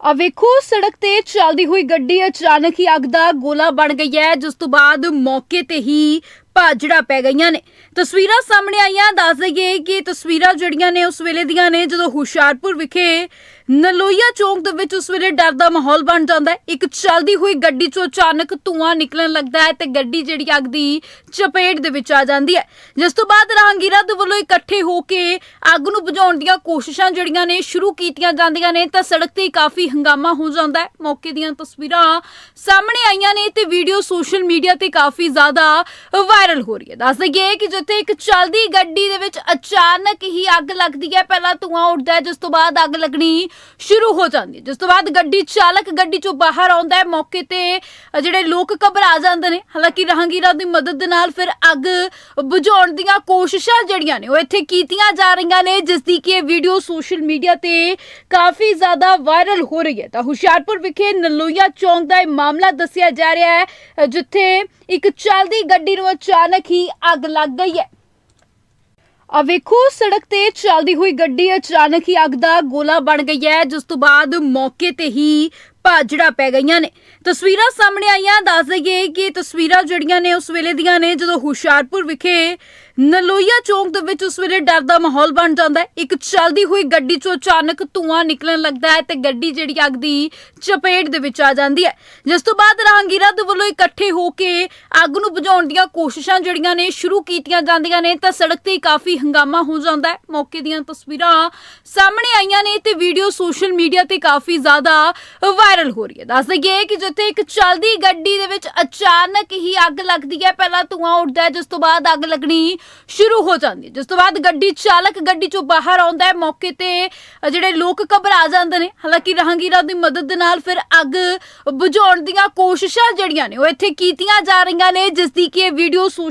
ਆ ਵੇਖੋ, ਸੜਕ ਤੇ ਚੱਲਦੀ ਹੋਈ ਗੱਡੀ ਅਚਾਨਕ ਹੀ ਅੱਗ ਦਾ ਗੋਲਾ ਬਣ ਗਈ ਹੈ, ਜਿਸ ਤੋਂ ਬਾਅਦ ਮੌਕੇ ਤੇ ਹੀ ਭਾਜੜਾ ਪੈ ਗਈਆਂ ਨੇ। ਤਸਵੀਰਾਂ ਸਾਹਮਣੇ ਆਈਆਂ, ਦੱਸ ਦਈਏ ਕਿ ਇਹ ਤਸਵੀਰਾਂ ਜਿਹੜੀਆਂ ਨੇ ਉਸ ਵੇਲੇ ਦੀਆਂ ਨੇ, ਜਦੋਂ ਹੁਸ਼ਿਆਰਪੁਰ ਵਿਖੇ ਨਲੋਈਆ ਚੌਂਕ ਦੇ ਵਿੱਚ ਉਸ ਵੇਲੇ ਡਰ ਦਾ ਮਾਹੌਲ ਬਣ ਜਾਂਦਾ ਹੈ। ਇੱਕ ਚੱਲਦੀ ਹੋਈ ਗੱਡੀ ਚੋਂ ਅਚਾਨਕ ਧੂਆਂ ਨਿਕਲਣ ਲੱਗਦਾ ਹੈ ਤੇ ਗੱਡੀ ਜਿਹੜੀ ਅੱਗ ਦੀ ਚਪੇਟ ਦੇ ਵਿੱਚ ਆ ਜਾਂਦੀ ਹੈ। ਜਿਸ ਤੋਂ ਬਾਅਦ ਰਾਹਗੀਰਾਂ ਦੇ ਵੱਲੋਂ ਇਕੱਠੇ ਹੋ ਕੇ ਅੱਗ ਨੂੰ ਬੁਝਾਉਣ ਦੀਆਂ ਕੋਸ਼ਿਸ਼ਾਂ ਜਿਹੜੀਆਂ ਨੇ ਸ਼ੁਰੂ ਕੀਤੀਆਂ ਜਾਂਦੀਆਂ ਨੇ, ਤਾਂ ਸੜਕ ਤੇ ਕਾਫੀ ਹੰਗਾਮਾ ਹੋ ਜਾਂਦਾ ਹੈ। ਮੌਕੇ ਦੀਆਂ ਤਸਵੀਰਾਂ ਸਾਹਮਣੇ ਆਈਆਂ ਨੇ ਤੇ ਵੀਡੀਓ ਸੋਸ਼ਲ ਮੀਡੀਆ ਤੇ ਕਾਫੀ ਜ਼ਿਆਦਾ ਵਾਇਰਲ ਹੋ ਰਹੀ ਹੈ। ਦੱਸ ਦਈਏ ਕਿ ਜਿੱਥੇ ਇੱਕ ਚੱਲਦੀ ਗੱਡੀ ਦੇ ਵਿੱਚ ਅਚਾਨਕ ਹੀ ਅੱਗ ਲੱਗਦੀ ਹੈ। ਪਹਿਲਾਂ ਧੂਆਂ ਉੱਡਦਾ ਹੈ, ਜਿਸ ਤੋਂ ਬਾਅਦ ਅੱਗ ਲੱਗਣੀ ਸ਼ੁਰੂ ਹੋ ਜਾਂਦੀ ਹੈ। ਜਿਸ ਤੋਂ ਬਾਅਦ ਗੱਡੀ ਚਾਲਕ ਗੱਡੀ ਚੋਂ ਬਾਹਰ ਆਉਂਦਾ ਹੈ। ਮੌਕੇ ਤੇ ਜਿਹੜੇ ਲੋਕ ਘਬਰਾ ਜਾਂਦੇ ਨੇ, ਹਾਲਾਂਕਿ ਰਾਹਗੀਰਾਂ ਦੀ ਮਦਦ ਦੇ ਨਾਲ ਫਿਰ ਅੱਗ ਬੁਝਾਉਣ ਦੀਆਂ ਕੋਸ਼ਿਸ਼ਾਂ ਜਿਹੜੀਆਂ ਨੇ, ਉਹ ਇੱਥੇ ਕੀਤੀਆਂ ਜਾ ਰਹੀਆਂ ਨੇ, ਜਿਸ ਦੀ ਕਿ ਇਹ ਵੀਡੀਓ ਸੋਸ਼ਲ ਮੀਡੀਆ ਤੇ ਕਾਫੀ ਜ਼ਿਆਦਾ ਵਾਇਰਲ ਹੋ ਰਹੀ ਹੈ। ਤਾਂ ਹੁਸ਼ਿਆਰਪੁਰ ਵਿਖੇ ਨਲੋਈਆ ਚੌਂਕ ਦਾ ਇਹ ਮਾਮਲਾ ਦੱਸਿਆ ਜਾ ਰਿਹਾ ਹੈ, ਜਿੱਥੇ ਇੱਕ ਚੱਲਦੀ ਗੱਡੀ ਨੂੰ ਅਚਾਨਕ ਹੀ ਅੱਗ ਲੱਗ ਗਈ ਹੈ। ਆ ਵੇਖੋ, ਸੜਕ ਤੇ ਚੱਲਦੀ ਹੋਈ ਗੱਡੀ ਅਚਾਨਕ ਹੀ ਅੱਗ ਦਾ ਗੋਲਾ ਬਣ ਗਈ ਹੈ, ਜਿਸ ਤੋਂ ਬਾਅਦ ਮੌਕੇ ਤੇ ਹੀ ਭਾਜੜਾ ਪੈ ਗਈਆਂ ਨੇ। ਤਸਵੀਰਾਂ ਸਾਹਮਣੇ ਆਈਆਂ, ਦੱਸ ਦਈਏ ਕਿ ਤਸਵੀਰਾਂ ਜਿਹੜੀਆਂ ਨੇ ਉਸ ਵੇਲੇ ਦੀਆਂ ਨੇ, ਜਦੋਂ ਹੁਸ਼ਿਆਰਪੁਰ ਵਿਖੇ ਨਲੋਈਆ ਚੌਂਕ ਦੇ ਵਿੱਚ ਉਸ ਵੇਲੇ ਡਰ ਦਾ ਮਾਹੌਲ ਬਣ ਜਾਂਦਾ ਹੈ। ਇੱਕ ਚੱਲਦੀ ਹੋਈ ਗੱਡੀ ਚੋਂ ਅਚਾਨਕ ਧੂਆਂ ਨਿਕਲਣ ਲੱਗਦਾ ਹੈ ਤੇ ਗੱਡੀ ਜਿਹੜੀ ਅੱਗ ਦੀ ਚਪੇਟ ਦੇ ਵਿੱਚ ਆ ਜਾਂਦੀ ਹੈ। ਜਿਸ ਤੋਂ ਬਾਅਦ ਰਾਹਗੀਰਾਂ ਦੇ ਵੱਲੋਂ ਇਕੱਠੇ ਹੋ ਕੇ ਅੱਗ ਨੂੰ ਬੁਝਾਉਣ ਦੀਆਂ ਕੋਸ਼ਿਸ਼ਾਂ ਜਿਹੜੀਆਂ ਨੇ ਸ਼ੁਰੂ ਕੀਤੀਆਂ ਜਾਂਦੀਆਂ ਨੇ, ਤਾਂ ਸੜਕ ਤੇ ਕਾਫੀ ਹੰਗਾਮਾ ਹੋ ਜਾਂਦਾ ਹੈ। ਮੌਕੇ ਦੀਆਂ ਤਸਵੀਰਾਂ ਸਾਹਮਣੇ ਆਈਆਂ ਨੇ ਤੇ ਵੀਡੀਓ ਸੋਸ਼ਲ ਮੀਡੀਆ ਤੇ ਕਾਫੀ ਜ਼ਿਆਦਾ ਵਾਇਰਲ ਹੋ ਰਹੀ ਹੈ। ਦੱਸ ਦਈਏ ਕਿ ਜਿੱਥੇ ਇੱਕ ਚੱਲਦੀ ਗੱਡੀ ਦੇ ਵਿੱਚ ਅਚਾਨਕ ਹੀ ਅੱਗ ਲੱਗਦੀ ਹੈ, ਪਹਿਲਾਂ ਧੂਆਂ ਉੱਡਦਾ ਹੈ, ਜਿਸ ਤੋਂ ਬਾਅਦ ਅੱਗ ਲੱਗਣੀ ਸ਼ੁਰੂ ਹੋ ਜਾਂਦੀ ਹੈ। ਜਿਸ ਤੋਂ ਬਾਅਦ ਗੱਡੀ ਚਾਲਕ ਗੱਡੀ ਚੋਂ ਬਾਹਰ ਆਉਂਦਾ ਹੈ। ਮੌਕੇ ਤੇ ਜਿਹੜੇ ਲੋਕ ਘਬਰਾ ਜਾਂਦੇ ਨੇ, ਹਾਲਾਂਕਿ ਰਾਹਗੀਰਾਂ ਦੀ ਮਦਦ ਦੇ ਨਾਲ ਫਿਰ ਅੱਗ ਬੁਝਾਉਣ ਦੀਆਂ ਕੋਸ਼ਿਸ਼ਾਂ ਜਿਹੜੀਆਂ ਨੇ, ਉਹ ਇੱਥੇ ਕੀਤੀਆਂ ਜਾ ਰਹੀਆਂ ਨੇ, ਜਿਸ ਦੀ ਕਿ ਵੀਡੀਓ ਸੋਸ਼ਲ